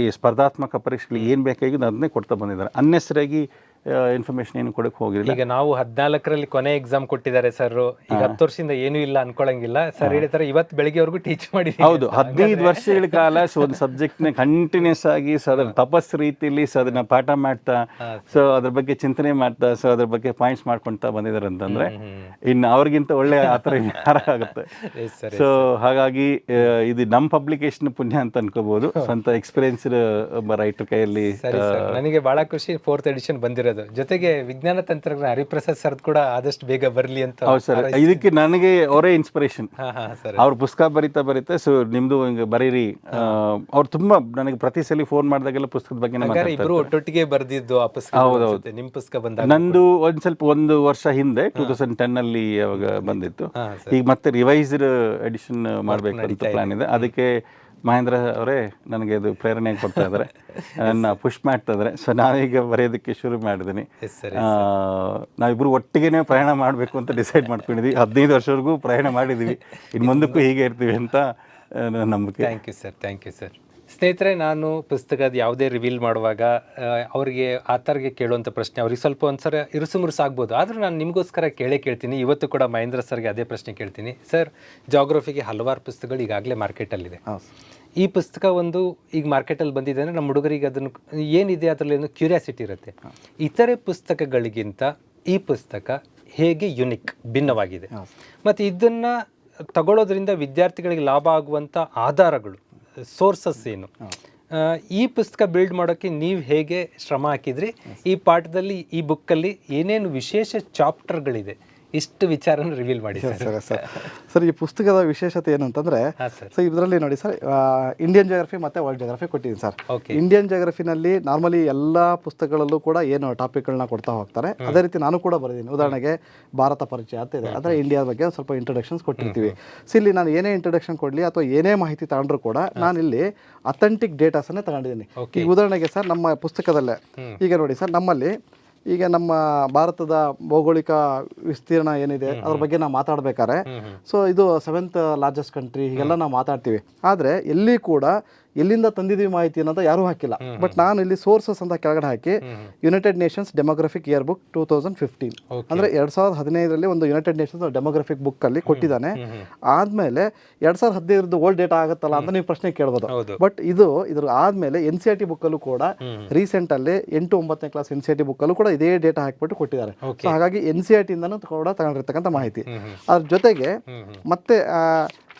ಈ ಸ್ಪರ್ಧಾತ್ಮಕ ಪರೀಕ್ಷೆಗಳಿಗೆ ಏನು ಬೇಕಾಗಿದ್ದು ಅದನ್ನೇ ಕೊಡ್ತಾ ಬಂದಿದ್ದಾರೆ. ಅನ್ನೆಸರಿಯಾಗಿ ಇನ್ಫಾರ್ಮೇಷನ್ ಏನು ಕೊಡಕ್ಕೆ ಹೋಗಿಲ್ಲ. ಈಗ ನಾವು ಹದಿನಾಲ್ಕರಲ್ಲಿ ಕೊನೆ ಎಕ್ಸಾಮ್ ಕೊಟ್ಟಿದ್ದಾರೆ ಸರ್ ಈಗ ಹತ್ತು ವರ್ಷದಿಂದ ಏನೂ ಇಲ್ಲ ಅನ್ಕೊಳ್ಳಂಗಿಲ್ಲ ಸರ್ ಹೇಳ್ತಾರೆ ಇವತ್ತು ಬೆಳಿಗ್ಗೆವರೆಗೂ ಟೀಚ್ ಮಾಡಿ ಹೌದು ಹದಿನೈದು ವರ್ಷಗಳ ಕಾಲ ಸೊ ಒಂದು ಸಬ್ಜೆಕ್ಟ್ನ ಕಂಟಿನ್ಯೂಸ್ ಆಗಿ ಸೊ ಅದನ್ನ ತಪಸ್ ರೀತಿಯಲ್ಲಿ ಸೊ ಅದನ್ನ ಪಾಠ ಮಾಡ್ತಾ ಸೊ ಅದ್ರ ಬಗ್ಗೆ ಚಿಂತನೆ ಮಾಡ್ತಾ ಸೊ ಅದ್ರ ಬಗ್ಗೆ ಪಾಯಿಂಟ್ಸ್ ಮಾಡ್ಕೊಳ್ತಾ ಬಂದಿದ್ದಾರೆ ಅಂತಂದ್ರೆ ಇನ್ನು ಅವ್ರಿಗಿಂತ ಒಳ್ಳೆ ಆ ಥರ ಆಗುತ್ತೆ. ಎಸ್ ಸರ್ ಸೊ ಹಾಗಾಗಿ ಇದು ನಮ್ಮ ಪಬ್ಲಿಕೇಶನ್ ಪುಣ್ಯ ಅಂತ ಅನ್ಕೋಬಹುದು ಸ್ವಂತ ಎಕ್ಸ್ಪೀರಿಯನ್ಸ್ ಒಬ್ಬ ರೈಟರ್ ಕೈಯಲ್ಲಿ ಸರಿ ಸರ್ ನನಗೆ ಬಹಳ ಖುಷಿ ಫೋರ್ತ್ ಎಡಿಷನ್ ಬಂದಿರೋದು ಜೊತೆಗೆ ವಿಜ್ಞಾನ ತಂತ್ರಜ್ಞಾನ ಹರಿಪ್ರಸಾದ್ ಸರ್ ಕೂಡ ಆದಷ್ಟು ಬೇಗ ಬರಲಿ ಅಂತ ಹೌದು ಸರ್. ಇದಕ್ಕೆ ನನಗೆ ಅವರೇ ಇನ್ಸ್ಪಿರೇಷನ್ ಅವ್ರ ಪುಸ್ತಕ ಬರಿತಾ ಬರೀತಾ ಸೊ ನಿಮ್ದು ಹಿಂಗೆ ಬರೀರಿ. ಅವ್ರು ತುಂಬಾ ನನಗೆ ಪ್ರತಿ ಸಲ ಫೋನ್ ಮಾಡಿದಾಗೆಲ್ಲ ಪುಸ್ತಕದ ಬಗ್ಗೆ ಇಬ್ರು ಒಟ್ಟೊಟ್ಟಿಗೆ ಬರ್ದಿದ್ದು ಆ ಪುಸ್ತಕ ಅನ್ಸುತ್ತೆ. ನಿಮ್ ಪುಸ್ತಕ ಬಂದ ನಂದು ಒಂದ್ ಸ್ವಲ್ಪ ಒಂದು ವರ್ಷ ಹಿಂದೆ ಟೂ ತೌಸಂಡ್ ಟೆನ್ ಅಲ್ಲಿ ಅವಾಗ ಬಂದಿತ್ತು. ಈಗ ಮತ್ತೆ ರಿವೈಸ್ಡ್ ಎಡಿಷನ್ ಮಾಡ್ಬೇಕು ಅಂತ ಪ್ಲಾನ್ ಇದೆ. ಅದಕ್ಕೆ ಮಹೇಂದ್ರ ಅವರೇ ನನಗೆ ಅದು ಪ್ರೇರಣೆ ಕೊಡ್ತಾ ಇದ್ದಾರೆ. ನನ್ನ ಪುಷ್ ಮಾಡ್ತಾ ಇದ್ದಾರೆ ಸೊ ನಾವೀಗ ಬರೆಯೋದಕ್ಕೆ ಶುರು ಮಾಡಿದ್ದೀನಿ. ನಾವಿಬ್ಬರು ಒಟ್ಟಿಗೆನೇ ಪ್ರಯಾಣ ಮಾಡಬೇಕು ಅಂತ ಡಿಸೈಡ್ ಮಾಡ್ಕೊಂಡಿದ್ವಿ ಹದಿನೈದು ವರ್ಷವರೆಗೂ ಪ್ರಯಾಣ ಮಾಡಿದ್ದೀವಿ. ಇನ್ನು ಮುಂದಕ್ಕೂ ಹೀಗೆ ಇರ್ತೀವಿ ಅಂತ ನನ್ನ ನಂಬಿಕೆ. Thank you sir thank you sir ಸ್ನೇಹಿತರೆ ನಾನು ಪುಸ್ತಕದ ಯಾವುದೇ ರಿವೀಲ್ ಮಾಡುವಾಗ ಆ, ಅವರಿಗೆ ಆತರಿಗೆ ಕೇಳುವಂಥ ಪ್ರಶ್ನೆ ಅವ್ರಿಗೆ ಸ್ವಲ್ಪ ಒಂದ್ಸರ ಇರುಸು ಮುರುಸು ಆಗ್ಬೋದು. ಆದರೂ ನಾನು ನಿಮಗೋಸ್ಕರ ಕೇಳೇ ಕೇಳ್ತೀನಿ. ಇವತ್ತು ಕೂಡ ಮಹೇಂದ್ರ ಸರ್ಗೆ ಅದೇ ಪ್ರಶ್ನೆ ಕೇಳ್ತೀನಿ. ಸರ್ ಜಾಗ್ರಫಿಗೆ ಹಲವಾರು ಪುಸ್ತಕಗಳು ಈಗಾಗಲೇ ಮಾರ್ಕೆಟಲ್ಲಿದೆ. ಈ ಪುಸ್ತಕ ಒಂದು ಈಗ ಮಾರ್ಕೆಟಲ್ಲಿ ಬಂದಿದೆ ಅಂದರೆ ನಮ್ಮ ಹುಡುಗರಿಗೆ ಅದನ್ನು ಏನಿದೆ ಅದರಲ್ಲಿ ಒಂದು ಕ್ಯೂರಿಯಾಸಿಟಿ ಇರುತ್ತೆ. ಇತರೆ ಪುಸ್ತಕಗಳಿಗಿಂತ ಈ ಪುಸ್ತಕ ಹೇಗೆ ಯುನಿಕ್ ಭಿನ್ನವಾಗಿದೆ? ಮತ್ತು ಇದನ್ನು ತಗೊಳ್ಳೋದ್ರಿಂದ ವಿದ್ಯಾರ್ಥಿಗಳಿಗೆ ಲಾಭ ಆಗುವಂಥ ಆಧಾರಗಳು ಸೋರ್ಸಸ್ ಏನು? ಈ ಪುಸ್ತಕ ಬಿಲ್ಡ್ ಮಾಡೋಕ್ಕೆ ನೀವು ಹೇಗೆ ಶ್ರಮ ಹಾಕಿದ್ರಿ? ಈ ಪಾಠದಲ್ಲಿ ಈ ಬುಕ್ಕಲ್ಲಿ ಏನೇನು ವಿಶೇಷ ಚಾಪ್ಟರ್ಗಳಿದೆ ಇಷ್ಟು ವಿಚಾರ ರಿವೀಲ್ ಮಾಡಿ ಸರ್. ಸರ್ ಸರ್ ಸರ್ ಈ ಪುಸ್ತಕದ ವಿಶೇಷತೆ ಏನು ಅಂತಂದ್ರೆ ಸರ್ ಸೊ ಇದರಲ್ಲಿ ನೋಡಿ ಸರ್ ಇಂಡಿಯನ್ ಜಿಯೋಗ್ರಫಿ ಮತ್ತೆ ವರ್ಲ್ಡ್ ಜಿಯೋಗ್ರಫಿ ಕೊಟ್ಟಿದ್ದೀನಿ ಸರ್ ಇಂಡಿಯನ್ ಜಿಯೋಗ್ರಫಿನಲ್ಲಿ ನಾರ್ಮಲಿ ಎಲ್ಲ ಪುಸ್ತಕಗಳಲ್ಲೂ ಕೂಡ ಏನು ಟಾಪಿಕ್ಗಳನ್ನ ಕೊಡ್ತಾ ಹೋಗ್ತಾರೆ. ಅದೇ ರೀತಿ ನಾನು ಕೂಡ ಬರೆದಿದ್ದೀನಿ. ಉದಾಹರಣೆಗೆ ಭಾರತ ಪರಿಚಯ ಅಂತ ಇದೆ. ಅಂದರೆ ಇಂಡಿಯಾ ಬಗ್ಗೆ ಸ್ವಲ್ಪ ಇಂಟ್ರೊಡಕ್ಷನ್ಸ್ ಕೊಟ್ಟಿರ್ತೀವಿ. ಸೊ ಇಲ್ಲಿ ನಾನು ಏನೇ ಇಂಟ್ರೊಡಕ್ಷನ್ ಕೊಡಲಿ ಅಥವಾ ಏನೇ ಮಾಹಿತಿ ತಗೊಂಡ್ರು ಕೂಡ ನಾನು ಇಲ್ಲಿ ಅಥೆಂಟಿಕ್ ಡೇಟಾಸನ್ನೇ ತಗೊಂಡಿದ್ದೀನಿ. ಈಗ ಉದಾಹರಣೆಗೆ ಸರ್ ನಮ್ಮ ಪುಸ್ತಕದಲ್ಲೇ ಈಗ ನೋಡಿ ಸರ್ ನಮ್ಮಲ್ಲಿ ಈಗ ನಮ್ಮ ಭಾರತದ ಭೌಗೋಳಿಕ ವಿಸ್ತೀರ್ಣ ಏನಿದೆ ಅದ್ರ ಬಗ್ಗೆ ನಾವು ಮಾತಾಡ್ಬೇಕಾದ್ರೆ ಸೊ ಇದು ಸೆವೆಂತ್ ಲಾರ್ಜೆಸ್ಟ್ ಕಂಟ್ರಿ ಹೀಗೆಲ್ಲ ನಾವು ಮಾತಾಡ್ತೀವಿ. ಆದರೆ ಎಲ್ಲಿ ಕೂಡ ಎಲ್ಲಿಂದ ತಂದಿದ್ದೀವಿ ಮಾಹಿತಿ ಅನ್ನೋದು ಯಾರೂ ಹಾಕಿಲ್ಲ. ಬಟ್ ನಾನು ಇಲ್ಲಿ ಸೋರ್ಸಸ್ ಅಂತ ಕೆಳಗಡೆ ಹಾಕಿ United Nations demographic yearbook two thousand fifteen ಅಂದರೆ ಎರಡು ಸಾವಿರದ ಹದಿನೈದರಲ್ಲಿ ಒಂದು ಯುನೈಟೆಡ್ ನೇಷನ್ಸ್ ಡೆಮೋಗ್ರಫಿಕ್ ಬುಕ್ಕಲ್ಲಿ ಕೊಟ್ಟಿದ್ದಾನೆ. ಆದಮೇಲೆ ಎರಡು ಸಾವಿರದ ಹದಿನೈದರದ್ದು ಓಲ್ಡ್ ಡೇಟಾ ಆಗುತ್ತಲ್ಲ ಅಂತ ನೀವು ಪ್ರಶ್ನೆ ಕೇಳ್ಬೋದು. ಬಟ್ ಇದು ಇದ್ರ ಆದ್ಮೇಲೆ ಎನ್ ಸಿ ಆರ್ ಟಿ ಬುಕ್ಕಲ್ಲೂ ಕೂಡ ರೀಸೆಂಟ್ ಅಲ್ಲಿ ಎಂಟು ಒಂಬತ್ತನೇ class N C R T ಬುಕ್ಕಲ್ಲೂ ಕೂಡ ಇದೇ ಡೇಟಾ ಹಾಕಿಬಿಟ್ಟು ಕೊಟ್ಟಿದ್ದಾರೆ. ಸೊ ಹಾಗಾಗಿ ಎನ್ ಸಿ ಆರ್ ಟಿಯಿಂದನೂ ಕೂಡ ತಗೊಂಡಿರ್ತಕ್ಕಂಥ ಮಾಹಿತಿ. ಅದ್ರ ಜೊತೆಗೆ ಮತ್ತೆ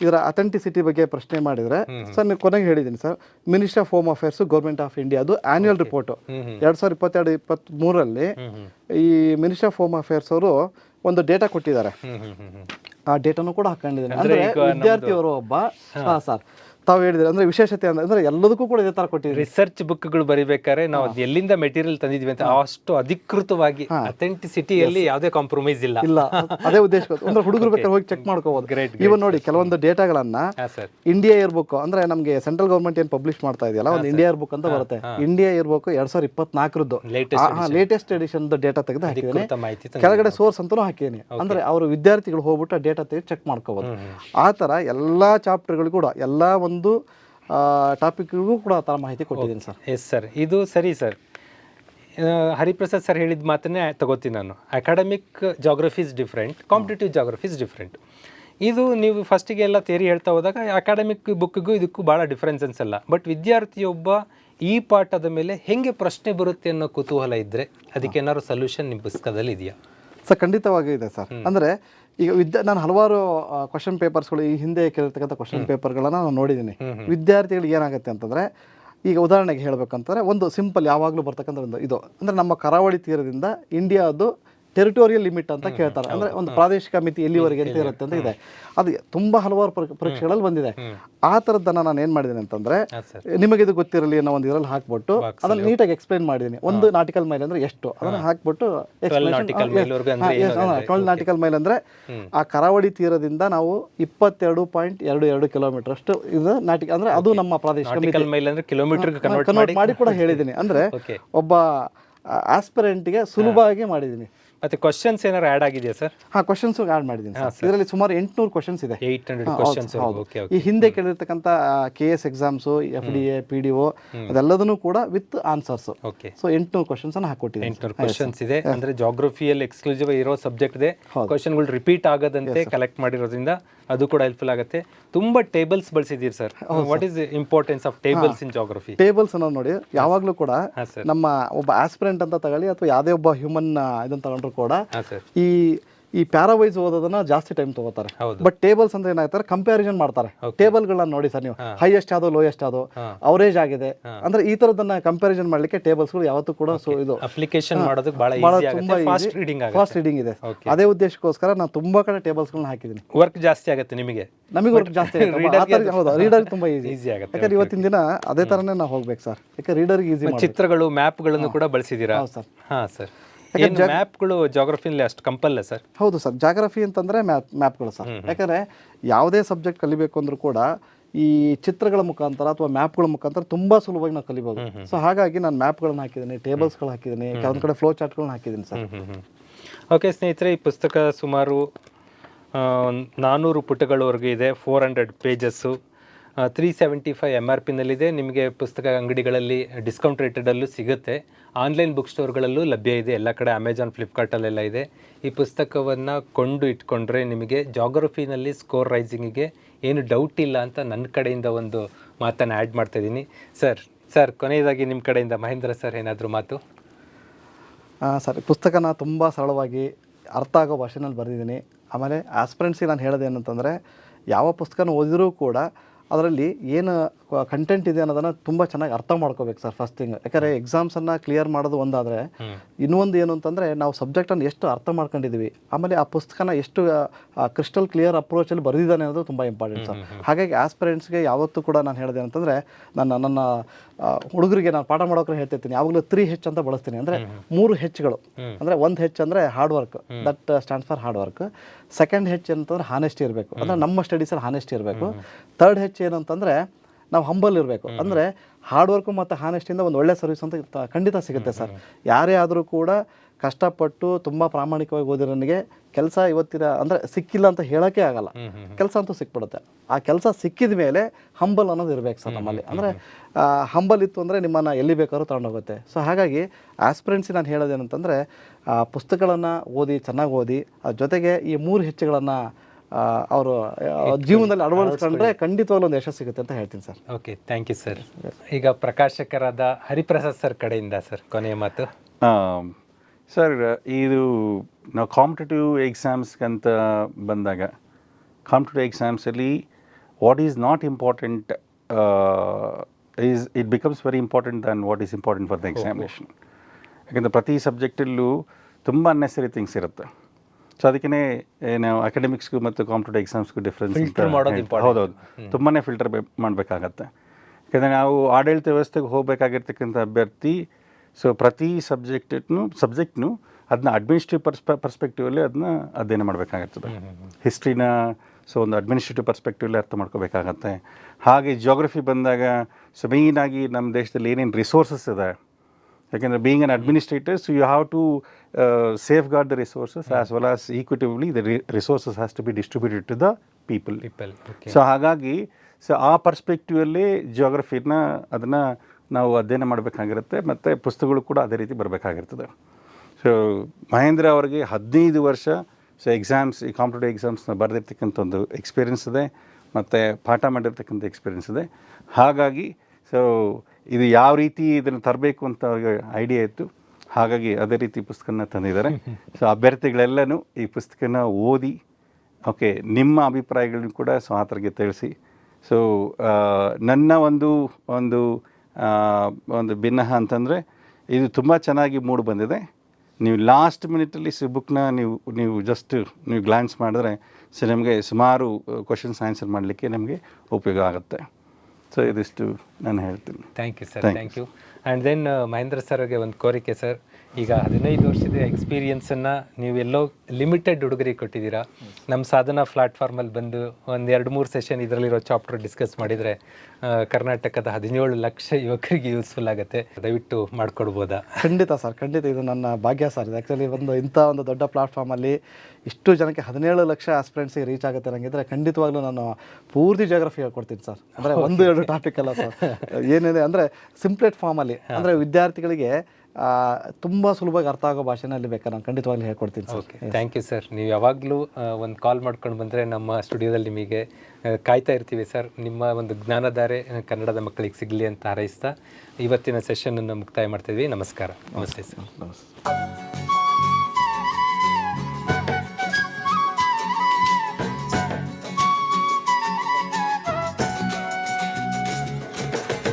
ಇದರ ಅಥೆಂಟಿಸಿಟಿ ಬಗ್ಗೆ ಪ್ರಶ್ನೆ ಮಾಡಿದ್ರೆ ಸರ್ ನೀವು ಕೊನೆಗೆ ಹೇಳಿದ್ದೀನಿ sir ministry of home affairs government of ಇಂಡಿಯಾದು ಆನ್ಯುವಲ್ ರಿಪೋರ್ಟ್ ಎರಡ್ ಸಾವಿರದ ಇಪ್ಪತ್ತೆರಡು ಇಪ್ಪತ್ತ್ ಮೂರಲ್ಲಿ ಈ ಮಿನಿಸ್ಟ್ರಿ ಆಫ್ ಹೋಮ್ ಅಫೇರ್ಸ್ ಅವರು ಒಂದು ಡೇಟಾ ಕೊಟ್ಟಿದ್ದಾರೆ. ಆ ಡೇಟಾನು ಕೂಡ ಹಾಕೊಂಡಿದ್ದೀನಿ. ಅಂದ್ರೆ ವಿದ್ಯಾರ್ಥಿಯವರು ಒಬ್ಬ ಹಾ ಸರ್. ತಾವು ಹೇಳಿದ್ರೆ. ಅಂದ್ರೆ ವಿಶೇಷತೆ ಅಂದ್ರೆ ಅಂದ್ರೆ ಎಲ್ಲದಕ್ಕೂ ಕೂಡ ಇದೇ ತರ ಕೊಟ್ಟಿದ್ದೀರಿ ರಿಸರ್ಚ್ ಬುಕ್ಗಳು ಬರಿಬೇಕಾದ್ರೆ ನಾವು ಅದ್ ಎಲ್ಲಿಂದ ಮೆಟೀರಿಯಲ್ ತಂದಿದ್ವಿ ಅಂತ ಅಷ್ಟು ಅಧಿಕೃತವಾಗಿ ಅಥೆಂಟಿಸಿಟಿಯಲ್ಲಿ ಯಾವುದೇ ಕಾಂಪ್ರಮೈಸ್ ಇಲ್ಲ. ಇಲ್ಲ. ಅದೇ ಉದ್ದೇಶ ಅಂದ್ರೆ ಹುಡುಗರು ಬೇಕಾದ್ರೆ ಹೋಗಿ ಚೆಕ್ ಮಾಡ್ಕೋಬಹುದು ಗ್ರೇಟ್ ಇವನ್ ನೋಡಿ ಕೆಲವೊಂದು ಡೇಟಾಗಳನ್ನ ಇಂಡಿಯಾ ಇಯರ್ ಬುಕ್ ಅಂದ್ರೆ ನಮಗೆ ಸೆಂಟ್ರಲ್ ಗೌರ್ಮೆಂಟ್ ಏನ್ ಪಬ್ಲಿಷ್ ಮಾಡ್ತಾ ಇದೆಯಲ್ಲ? ಒಂದು ಇಂಡಿಯಾ ಇಯರ್ ಬುಕ್ ಅಂತ ಬರುತ್ತೆ. ಇಂಡಿಯಾ ಇಯರ್ ಬುಕ್ ಎರಡ್ ಸಾವಿರದ ಇಪ್ಪತ್ನಾಲ್ಕರದ್ದು. ಲೇಟೆಸ್ಟ್ ಎಡಿಷನ್ ಡೇಟಾ ತೆಗೆದು ಹಾಕಿದ್ದೀನಿ. ಕೆಳಗಡೆ ಸೋರ್ಸ್ ಅಂತಲೂ ಹಾಕಿದ್ದೀನಿ. ಅಂದ್ರೆ ಅವರು ವಿದ್ಯಾರ್ಥಿಗಳು ಹೋಗ್ಬಿಟ್ಟು ಡೇಟಾ ತೆಗೆದು ಚೆಕ್ ಮಾಡ್ಕೋಬಹುದು ಆ ತರ ಎಲ್ಲಾ ಚಾಪ್ಟರ್ಗಳು ಕೂಡ ಎಲ್ಲಾ ಒಂದು ಟಾಪಿಕ್ಗೂ ಕೂಡ ಆ ಥರ ಮಾಹಿತಿ ಕೊಟ್ಟಿದ್ದೀನಿ ಸರ್. ಎಸ್ ಸರ್ ಇದು ಸರಿ ಸರ್ ಹರಿಪ್ರಸಾದ್ ಸರ್ ಹೇಳಿದ ಮಾತನ್ನೇ ತಗೋತೀನಿ ನಾನು. Academic geography is different competitive geography is different ಇದು ನೀವು ಫಸ್ಟಿಗೆ ಎಲ್ಲ ತೇರಿ ಹೇಳ್ತಾ ಹೋದಾಗ ಅಕಾಡೆಮಿಕ್ ಬುಕ್ಕಿಗೂ ಇದಕ್ಕೂ ಭಾಳ ಡಿಫ್ರೆನ್ಸ್ ಅನ್ಸಲ್ಲ ಬಟ್ ವಿದ್ಯಾರ್ಥಿಯೊಬ್ಬ ಈ ಪಾಠದ ಮೇಲೆ ಹೆಂಗೆ ಪ್ರಶ್ನೆ ಬರುತ್ತೆ ಅನ್ನೋ ಕುತೂಹಲ ಇದ್ದರೆ ಅದಕ್ಕೆ ಏನಾದ್ರು ಸೊಲ್ಯೂಷನ್ ನಿಮ್ಮ ಪುಸ್ತಕದಲ್ಲಿ ಇದೆಯಾ? ಸರ್ ಖಂಡಿತವಾಗಿ ಇದೆ ಸರ್ ಅಂದರೆ ಈಗ ವಿದ್ಯಾ ನಾನು ಹಲವಾರು ಕ್ವಶನ್ ಪೇಪರ್ಸ್ಗಳು ಈ ಹಿಂದೆ ಕೇಳಿರ್ತಕ್ಕಂಥ ಕ್ವಶನ್ ಪೇಪರ್ಗಳನ್ನು ನಾನು ನೋಡಿದ್ದೀನಿ. ವಿದ್ಯಾರ್ಥಿಗಳಿಗೆ ಏನಾಗುತ್ತೆ ಅಂತಂದರೆ ಈಗ ಉದಾಹರಣೆಗೆ ಹೇಳಬೇಕಂತಂದರೆ ಒಂದು ಸಿಂಪಲ್ ಯಾವಾಗಲೂ ಬರ್ತಕ್ಕಂಥ ಒಂದು ಇದು. ಅಂದರೆ ನಮ್ಮ ಕರಾವಳಿ ತೀರದಿಂದ ಇಂಡಿಯಾದು ಟೆರಿಟೋರಿಯಲ್ ಲಿಮಿಟ್ ಅಂತ ಕೇಳ್ತಾರೆ. ಅಂದ್ರೆ ಒಂದು ಪ್ರಾದೇಶಿಕ ಮಿತಿ ಎಲ್ಲಿವರೆಗೆ ಅಂತ ಇರುತ್ತೆ ಅಂತ ಇದೆ. ಅದು ತುಂಬಾ ಹಲವಾರು ಪರೀಕ್ಷೆಗಳಲ್ಲಿ ಬಂದಿದೆ. ಆ ಥರದ್ದನ್ನು ನಾನು ಏನು ಮಾಡಿದ್ದೀನಿ ಅಂತಂದ್ರೆ ನಿಮಗೆ ಇದು ಗೊತ್ತಿರಲಿ ಅನ್ನೋ ಒಂದು ಇದರಲ್ಲಿ ಹಾಕ್ಬಿಟ್ಟು ಅದನ್ನ ನೀಟಾಗಿ ಎಕ್ಸ್ಪ್ಲೈನ್ ಮಾಡಿದ್ದೀನಿ. ಒಂದು ನಾಟಿಕಲ್ ಮೈಲ್ ಅಂದ್ರೆ ಎಷ್ಟು? ಅದನ್ನ ಹಾಕ್ಬಿಟ್ಟು? ಟ್ವೆಲ್ ನಾಟಿಕಲ್ ಮೈಲ್ ಅಂದ್ರೆ ಆ ಕರಾವಳಿ ತೀರದಿಂದ ನಾವು ಇಪ್ಪತ್ತೆರಡು ಪಾಯಿಂಟ್ ಎರಡು ಎರಡು ಕಿಲೋಮೀಟರ್ ಅಷ್ಟು ಇದು ನಾಟಿಕ ಅಂದ್ರೆ ಅದು ನಮ್ಮ ಪ್ರಾದೇಶಿಕ ನಾಟಿಕಲ್ ಮೈಲ್ ಅಂದ್ರೆ ಕಿಲೋಮೀಟರ್ಗೆ ಕನ್ವರ್ಟ್ ಕನ್ವರ್ಟ್ ಮಾಡಿ? ಕೂಡ ಹೇಳಿದ್ದೀನಿ. ಅಂದ್ರೆ ಒಬ್ಬ ಆಸ್ಪಿರೆಂಟ್ಗೆ ಸುಲಭವಾಗಿ ಮಾಡಿದ್ದೀನಿ. ಮತ್ತೆ ಕ್ವಶನ್ಸ್ ಏನಾರು ಆ್ಯಡ್ ಆಗಿದೆಯಾ ಸರ್ ಹಾಂ ಕ್ವಶನ್ಸ್ ಆ್ಯಡ್ ಮಾಡಿದ್ದೀನಿ ಸರ್ ಇದರಲ್ಲಿ ಸುಮಾರು ಎಂಟುನೂರು ಕ್ವಶನ್ಸ್ ಇದೆ. ಏಯ್ಟ್ ಹಂಡ್ರೆಡ್ ಕ್ವಶನ್ಸ್ ಈ ಹಿಂದೆ ಕೇಳಿರ್ತಕ್ಕಂಥ K S exams F D A P D O ಅದೆಲ್ಲದನ್ನು ಕೂಡ ವಿತ್ ಆನ್ಸರ್ಸ್ ಓಕೆ ಸೊ ಎಂಟುನೂರು ಕ್ವಶನ್ಸ್ ಅನ್ನು ಹಾಕೊಟ್ಟಿದ್ದೀನಿ ಎಂಟ್ನೂರು ಕ್ವಶನ್ಸ್ ಇದೆ. ಅಂದ್ರೆ ಜಾಗ್ರಫಿಯಲ್ಲಿ ಎಕ್ಸ್ಕ್ಲೂಸಿವ್ ಇರೋ ಸಬ್ಜೆಕ್ಟ್ ಇದೆ. ಕ್ವಶನ್ಗಳು ರಿಪೀಟ್ ಆಗದಂತೆ ಕಲೆಕ್ಟ್ ಮಾಡಿರೋದ್ರಿಂದ ಅದು ಕೂಡ ಹೆಲ್ಪ್ಫುಲ್ ಆಗುತ್ತೆ. ತುಂಬಾ tables ಬಳಸಿದೀರಿ sir what is importance of tables in geography tables ಅನ್ನೋದು ನೋಡಿ ಯಾವಾಗಲೂ ಕೂಡ ನಮ್ಮ ಒಬ್ಬ ಆಸ್ಪಿರೆಂಟ್ ಅಂತ ತಗೊಳ್ಳಿ ಅಥವಾ ಯಾವುದೇ ಒಬ್ಬ ಹ್ಯೂಮನ್ ಇದನ್ನ ತಗೊಂಡ್ರು ಕೂಡ ಈ ಈ ಪ್ಯಾರಾವೈಸ್ ಓದೋದನ್ನ ಜಾಸ್ತಿ ಟೈಮ್ ತಗೋತಾರೆ. ಬಟ್ ಟೇಬಲ್ಸ್ ಅಂದ್ರೆ ಏನಾಗ್ತಾರೆ ಕಂಪ್ಯಾರಿಸನ್ ಮಾಡ್ತಾರೆ. ಟೇಬಲ್ ಗಳನ್ನ ನೋಡಿ ಸರ್ ನೀವು. ಹೈಯೆಸ್ಟ್ ಯಾವ್ದು ಲೋಯೆಸ್ಟ್ ಯಾವ್ದು? ಅವರೇಜ್ ಆಗಿದೆ. ಅಂದ್ರೆ ಈ ತರದನ್ನ ಕಂಪ್ಯಾರಿಸನ್ ಮಾಡ್ಲಿಕ್ಕೆ ಟೇಬಲ್ಸ್ಗಳು ಯಾವತ್ತೂ ಕೂಡ ಸೊ ಇದು ಅಪ್ಲಿಕೇಶನ್ ಮಾಡೋದಕ್ಕೆ ಬಹಳ ತುಂಬಾ ಫಾಸ್ಟ್ ರೀಡಿಂಗ್ ಇದೆ. ಅದೇ ಉದ್ದೇಶಕ್ಕೋಸ್ಕರ ನಾನು ತುಂಬಾ ಕಡೆ ಟೇಬಲ್ಸ್ ಗಳನ್ನ ಹಾಕಿದೀನಿ ವರ್ಕ್ ಜಾಸ್ತಿ ಆಗುತ್ತೆ ನಿಮಗೆ. ನಮಗೆ ವರ್ಕ್ ಜಾಸ್ತಿ ಹೌದು ರೀಡರ್ ತುಂಬಾ ಈಸಿ ಈಸಿ ಆಗುತ್ತೆ. ಯಾಕಂದ್ರೆ ಇವತ್ತಿನ ದಿನ ಅದೇ ತರನೇ ನಾವು ಹೋಗ್ಬೇಕು ಸರ್. ಯಾಕಂದ್ರೆ ರೀಡರ್ ಈಸಿ ಚಿತ್ರಗಳು ಮ್ಯಾಪ್ಗಳನ್ನು ಕೂಡ ಬಳಸಿದೀರಾ? ಹೌದು ಸರ್. ಹಾ ಸರ್. ಏನು ಮ್ಯಾಪ್ಗಳು ಜಾಗ್ರಫಿಲಿ ಅಷ್ಟು ಕಂಪಲ್ಲ ಸರ್. ಹೌದು ಸರ್ ಜಾಗ್ರಫಿ ಅಂತಂದ್ರೆ ಮ್ಯಾಪ್ ಮ್ಯಾಪ್ಗಳು ಸರ್. ಯಾಕಂದ್ರೆ ಯಾವುದೇ ಸಬ್ಜೆಕ್ಟ್ ಕಲಿಬೇಕು ಅಂದ್ರೂ ಕೂಡ ಈ ಚಿತ್ರಗಳ ಮುಖಾಂತರ ಅಥವಾ ಮ್ಯಾಪ್ಗಳ ಮುಖಾಂತರ ತುಂಬಾ ಸುಲಭವಾಗಿ ನಾವು ಕಲಿಬಹುದು ಸೊ ಹಾಗಾಗಿ ನಾನು ಮ್ಯಾಪ್ಗಳನ್ನ ಹಾಕಿದ್ದೀನಿ ಟೇಬಲ್ಸ್ಗಳು ಹಾಕಿದ್ದೀನಿ ಕೆಲವೊಂದು ಕಡೆ ಫ್ಲೋ ಚಾರ್ಟ್ಗಳನ್ನ ಹಾಕಿದ್ದೀನಿ ಸರ್. ಓಕೆ ಸ್ನೇಹಿತರೆ ಈ ಪುಸ್ತಕ ಸುಮಾರು ನಾನ್ನೂರು ಪುಟಗಳವರೆಗೂ ಇದೆ four hundred pages three seventy five M R ಪಿನಲ್ಲಿದೆ ನಿಮಗೆ ಪುಸ್ತಕ ಅಂಗಡಿಗಳಲ್ಲಿ ಡಿಸ್ಕೌಂಟ್ ರೇಟೆಡಲ್ಲೂ ಸಿಗುತ್ತೆ. ಆನ್ಲೈನ್ ಬುಕ್ ಸ್ಟೋರ್ಗಳಲ್ಲೂ ಲಭ್ಯ ಇದೆ. ಎಲ್ಲ ಕಡೆ ಅಮೆಜಾನ್ ಫ್ಲಿಪ್ಕಾರ್ಟಲ್ಲೆಲ್ಲ ಇದೆ. ಈ ಪುಸ್ತಕವನ್ನು ಕೊಂಡು ಇಟ್ಕೊಂಡ್ರೆ ನಿಮಗೆ ಜಾಗ್ರಫಿನಲ್ಲಿ ಸ್ಕೋರ್ ರೈಸಿಂಗಿಗೆ ಏನು ಡೌಟ್ ಇಲ್ಲ ಅಂತ ನನ್ನ ಕಡೆಯಿಂದ ಒಂದು ಮಾತನ್ನು ಆ್ಯಡ್ ಮಾಡ್ತಾ ಇದ್ದೀನಿ. ಸರ್ ಸರ್ ಕೊನೆಯದಾಗಿ ನಿಮ್ಮ ಕಡೆಯಿಂದ ಮಹೇಂದ್ರ ಸರ್ ಏನಾದರೂ ಮಾತು? ಸರ್ ಪುಸ್ತಕನ ತುಂಬ ಸರಳವಾಗಿ ಅರ್ಥ ಆಗೋ ಭಾಷೆನಲ್ಲಿ ಬರೆದಿದ್ದೀನಿ. ಆಮೇಲೆ ಆಸ್ಪಿರೆಂಟ್ಸಿಗೆ ನಾನು ಹೇಳೋದೇನಂತಂದರೆ ಯಾವ ಪುಸ್ತಕನ ಓದಿದರೂ ಕೂಡ ಅದರಲ್ಲಿ ಏನು ಕಂಟೆಂಟ್ ಇದೆ ಅನ್ನೋದನ್ನು ತುಂಬ ಚೆನ್ನಾಗಿ ಅರ್ಥ ಮಾಡ್ಕೋಬೇಕು ಸರ್ ಫಸ್ಟ್ ಥಿಂಗ್ ಯಾಕಂದರೆ ಎಕ್ಸಾಮ್ಸನ್ನು ಕ್ಲಿಯರ್ ಮಾಡೋದು ಒಂದಾದರೆ ಇನ್ನೊಂದು ಏನು ಅಂತಂದರೆ ನಾವು ಸಬ್ಜೆಕ್ಟನ್ನು ಎಷ್ಟು ಅರ್ಥ ಮಾಡ್ಕೊಂಡಿದ್ದೀವಿ ಆಮೇಲೆ ಆ ಪುಸ್ತಕನ ಎಷ್ಟು ಕ್ರಿಸ್ಟಲ್ ಕ್ಲಿಯರ್ ಅಪ್ರೋಚಲ್ಲಿ ಬರೆದಿದ್ದಾನೆ ಅನ್ನೋದು ತುಂಬ ಇಂಪಾರ್ಟೆಂಟ್ ಸರ್ ಹಾಗಾಗಿ ಆಸ್ಪಿರೆಂಟ್ಸ್ಗೆ ಯಾವತ್ತೂ ಕೂಡ ನಾನು ಹೇಳಿದೆ ಅಂತಂದರೆ ನನ್ನ ನನ್ನ ಹುಡುಗರಿಗೆ ನಾನು ಪಾಠ ಮಾಡೋಕ್ರೆ ಹೇಳ್ತಿರ್ತೀನಿ. ಯಾವಾಗಲೂ ತ್ರೀ ಹೆಚ್ ಅಂತ ಬಳಸ್ತೀನಿ. ಅಂದರೆ ಮೂರು ಹೆಚ್ಗಳು ಅಂದರೆ ಒಂದು ಹೆಚ್ ಅಂದರೆ hard work that stands for hard work second H ಅಂತಂದ್ರೆ ಹಾನೆಸ್ಟಿ ಇರಬೇಕು. ಅಂದರೆ ನಮ್ಮ ಸ್ಟಡೀಸಲ್ಲಿ ಹಾನೆಸ್ಟಿ ಇರಬೇಕು. ತರ್ಡ್ ಹೆಚ್ ಏನು ಅಂತಂದರೆ ನಾವು ಹಂಬಲ್ ಇರಬೇಕು. ಅಂದರೆ ಹಾರ್ಡ್ ವರ್ಕು ಮತ್ತು ಹಾನೆಸ್ಟಿಯಿಂದ ಒಂದು ಒಳ್ಳೆ ಸರ್ವಿಸ್ ಅಂತ ಖಂಡಿತ ಸಿಗುತ್ತೆ ಸರ್. ಯಾರೇ ಆದರೂ ಕೂಡ ಕಷ್ಟಪಟ್ಟು ತುಂಬ ಪ್ರಾಮಾಣಿಕವಾಗಿ ಓದಿರೋನಿಗೆ ಕೆಲಸ ಇವತ್ತಿನ ಅಂದರೆ ಸಿಕ್ಕಿಲ್ಲ ಅಂತ ಹೇಳೋಕ್ಕೆ ಆಗಲ್ಲ. ಕೆಲಸ ಅಂತೂ ಸಿಕ್ಬಿಡುತ್ತೆ. ಆ ಕೆಲಸ ಸಿಕ್ಕಿದ ಮೇಲೆ ಹಂಬಲ್ ಅನ್ನೋದು ಇರಬೇಕು ಸರ್ ನಮ್ಮಲ್ಲಿ. ಅಂದರೆ ಹಂಬಲ್ ಇತ್ತು ಅಂದರೆ ನಿಮ್ಮನ್ನು ಎಲ್ಲಿ ಬೇಕಾದ್ರೂ ತಗೊಂಡೋಗುತ್ತೆ. ಸೊ ಹಾಗಾಗಿ ಆಸ್ಪಿರೆನ್ಸಿ ನಾನು ಹೇಳೋದೇನಂತಂದರೆ ಪುಸ್ತಕಗಳನ್ನು ಓದಿ ಚೆನ್ನಾಗಿ ಓದಿ ಅದ್ರ ಜೊತೆಗೆ ಈ ಮೂರು ಹೆಚ್ಚುಗಳನ್ನು ಅವರು ಜೀವನದಲ್ಲಿ ಅಳವಡಿಸ್ಕೊಂಡ್ರೆ ಖಂಡಿತವಾಗ್ಲೂ ಒಂದು ಯಶಸ್ಸು ಸಿಗುತ್ತೆ ಅಂತ ಹೇಳ್ತೀನಿ sir. Okay thank you sir ಈಗ ಪ್ರಕಾಶಕರಾದ ಹರಿಪ್ರಸಾದ್ ಸರ್ ಕಡೆಯಿಂದ ಸರ್ ಕೊನೆಯ ಮಾತು. ಸರ್ ಇದು ನಾವು ಕಾಂಪಿಟೇಟಿವ್ ಎಕ್ಸಾಮ್ಸ್ಗಂತ ಬಂದಾಗ competitive ಎಕ್ಸಾಮ್ಸಲ್ಲಿ what is not important is it becomes very important than what is important for the examination ಯಾಕಂದರೆ ಪ್ರತಿ ಸಬ್ಜೆಕ್ಟಲ್ಲೂ ತುಂಬ ಅನ್ನೆಸರಿ ಥಿಂಗ್ಸ್ ಇರುತ್ತೆ. ಸೊ ಅದಕ್ಕೇ ನಾವು ಅಕಾಡೆಮಿಕ್ಸ್ಗೂ ಮತ್ತು ಕಾಂಪಿಟೇಟಿವ್ ಎಕ್ಸಾಮ್ಸ್ಗೂ ಡಿಫ್ರೆನ್ಸ್. ಹೌದೌದು. ತುಂಬಾ ಫಿಲ್ಟರ್ ಮಾಡಬೇಕಾಗತ್ತೆ. ಯಾಕಂದರೆ ನಾವು ಆಡಳಿತ ವ್ಯವಸ್ಥೆಗೆ ಹೋಗಬೇಕಾಗಿರ್ತಕ್ಕಂಥ ಅಭ್ಯರ್ಥಿ ಸೊ ಪ್ರತಿ ಸಬ್ಜೆಕ್ಟ್ನು ಸಬ್ಜೆಕ್ಟ್ನು ಅದನ್ನ ಅಡ್ಮಿನಿಸ್ಟ್ರೇಟಿವ್ ಪರ್ಸ್ಪೆ ಪರ್ಸ್ಪೆಕ್ಟಿವಲ್ಲಿ ಅದನ್ನ ಅಧ್ಯಯನ ಮಾಡಬೇಕಾಗಿರ್ತದೆ ಹಿಸ್ಟ್ರಿನ ಸೊ ಒಂದು ಅಡ್ಮಿನಿಸ್ಟ್ರೇಟಿವ್ ಪರ್ಸ್ಪೆಕ್ಟಿವಲ್ಲಿ ಅರ್ಥ ಮಾಡ್ಕೋಬೇಕಾಗತ್ತೆ. ಹಾಗೆ ಜಿಯೋಗ್ರಫಿ ಬಂದಾಗ ಸೊ ಮೇಯ್ನಾಗಿ ನಮ್ಮ ದೇಶದಲ್ಲಿ ಏನೇನು ರಿಸೋರ್ಸಸ್ ಇದೆ? ಯಾಕೆಂದರೆ being an administrator so you have to safeguard the resources as well as equitably the resources has to be distributed to the people people so ಹಾಗಾಗಿ ಸೊ ಆ ಪರ್ಸ್ಪೆಕ್ಟಿವಲ್ಲಿ ಜಿಯೋಗ್ರಫಿನ ಅದನ್ನು ನಾವು ಅಧ್ಯಯನ ಮಾಡಬೇಕಾಗಿರುತ್ತೆ ಮತ್ತು ಪುಸ್ತಕಗಳು ಕೂಡ ಅದೇ ರೀತಿ ಬರಬೇಕಾಗಿರ್ತದೆ. ಸೊ ಮಹೇಂದ್ರ ಅವರಿಗೆ ಹದಿನೈದು ವರ್ಷ ಸೊ ಎಕ್ಸಾಮ್ಸ್ ಈ ಕಾಂಪಿಟೇಟಿವ್ ಎಕ್ಸಾಮ್ಸ್ನ ಬರೆದಿರ್ತಕ್ಕಂಥ ಒಂದು ಎಕ್ಸ್ಪೀರಿಯನ್ಸ್ ಇದೆ, ಮತ್ತು ಪಾಠ ಮಾಡಿರ್ತಕ್ಕಂಥ ಎಕ್ಸ್ಪೀರಿಯನ್ಸ್ ಇದೆ. ಹಾಗಾಗಿ ಸೊ ಇದು ಯಾವ ರೀತಿ ಇದನ್ನು ತರಬೇಕು ಅಂತ ಅವ್ರಿಗೆ ಐಡಿಯಾ ಇತ್ತು. ಹಾಗಾಗಿ ಅದೇ ರೀತಿ ಪುಸ್ತಕನ ತಂದಿದ್ದಾರೆ. ಸೊ ಅಭ್ಯರ್ಥಿಗಳೆಲ್ಲನೂ ಈ ಪುಸ್ತಕನ ಓದಿ ಓಕೆ ನಿಮ್ಮ ಅಭಿಪ್ರಾಯಗಳನ್ನು ಕೂಡ ಸೊ ಆ ತಿಳಿಸಿ ಸೊ ನನ್ನ ಒಂದು ಒಂದು ಒಂದು ಭಿನ್ನಹ ಅಂತಂದರೆ ಇದು ತುಂಬ ಚೆನ್ನಾಗಿ ಮೂಡ್ ಬಂದಿದೆ. ನೀವು ಲಾಸ್ಟ್ ಮಿನಿಟಲ್ಲಿ ಸಿ ಬುಕ್ನ ನೀವು ನೀವು ಜಸ್ಟ್ ನೀವು ಗ್ಲಾನ್ಸ್ ಮಾಡಿದ್ರೆ ಸೊ ನಿಮಗೆ ಸುಮಾರು ಕ್ವಶನ್ಸ್ ಆನ್ಸರ್ ಮಾಡಲಿಕ್ಕೆ ನಿಮಗೆ ಉಪಯೋಗ ಆಗುತ್ತೆ. ಸೊ ಇದಿಷ್ಟು ನಾನು ಹೇಳ್ತೀನಿ. Thank you sir thank you and then Mahendra ಸರ್ಗೆ ಒಂದು ಕೋರಿಕೆ ಸರ್ ಈಗ ಹದಿನೈದು ವರ್ಷದ ಎಕ್ಸ್ಪೀರಿಯನ್ಸನ್ನು ನೀವು ಎಲ್ಲೋ ಲಿಮಿಟೆಡ್ ಹುಡುಗರಿಗೆ ಕೊಟ್ಟಿದ್ದೀರಾ? ನಮ್ಮ ಸಾಧನಾ ಪ್ಲಾಟ್ಫಾರ್ಮಲ್ಲಿ ಬಂದು ಒಂದು ಎರಡು ಮೂರು ಸೆಷನ್ ಇದರಲ್ಲಿರೋ ಚಾಪ್ಟರ್ ಡಿಸ್ಕಸ್ ಮಾಡಿದರೆ ಕರ್ನಾಟಕದ ಹದಿನೇಳು ಲಕ್ಷ ಯುವಕರಿಗೆ ಯೂಸ್ಫುಲ್ ಆಗುತ್ತೆ. ದಯವಿಟ್ಟು ಮಾಡ್ಕೊಡ್ಬೋದಾ? ಖಂಡಿತ ಸರ್ ಖಂಡಿತ ಇದು ನನ್ನ ಭಾಗ್ಯ ಸರ್. ಇದು ಆ್ಯಕ್ಚುಲಿ ಒಂದು ಇಂಥ ಒಂದು ದೊಡ್ಡ ಪ್ಲಾಟ್ಫಾರ್ಮಲ್ಲಿ ಇಷ್ಟು ಜನಕ್ಕೆ ಹದಿನೇಳು ಲಕ್ಷ ಆಸ್ಪಿರೆಂಟ್ಸಿಗೆ ರೀಚ್ ಆಗುತ್ತೆ ನನಗಿದ್ರೆ ಖಂಡಿತವಾಗ್ಲೂ ನಾನು ಪೂರ್ತಿ ಜಾಗ್ರಫಿ ಹೇಳ್ಕೊಡ್ತೀನಿ ಸರ್. ಅಂದರೆ ಒಂದು ಎರಡು ಟಾಪಿಕ್ ಅಲ್ಲ ಸರ್. ಏನಿದೆ ಅಂದರೆ ಸಿಂಪ್ಲೆಟ್ ಫಾರ್ಮಲ್ಲಿ ಅಂದರೆ ವಿದ್ಯಾರ್ಥಿಗಳಿಗೆ ತುಂಬ ಸುಲಭವಾಗಿ ಅರ್ಥ ಆಗೋ ಭಾಷೆನಲ್ಲಿ ಬೇಕಾ ನಾನು ಖಂಡಿತವಾಗ್ಲೂ ಹೇಳ್ಕೊಡ್ತೀನಿ sir. Okay thank you sir ನೀವು ಯಾವಾಗಲೂ ಒಂದು ಕಾಲ್ ಮಾಡ್ಕೊಂಡು ಬಂದರೆ ನಮ್ಮ ಸ್ಟುಡಿಯೋದಲ್ಲಿ ನಿಮಗೆ ಕಾಯ್ತಾ ಇರ್ತೀವಿ ಸರ್. ನಿಮ್ಮ ಒಂದು ಜ್ಞಾನಧಾರೆ ಕನ್ನಡದ ಮಕ್ಕಳಿಗೆ ಸಿಗಲಿ ಅಂತ ಹಾರೈಸ್ತಾ ಇವತ್ತಿನ ಸೆಷನನ್ನು ಮುಕ್ತಾಯ ಮಾಡ್ತಿದ್ವಿ ನಮಸ್ಕಾರ. ನಮಸ್ತೆ ಸರ್ ನಮಸ್ತೆ.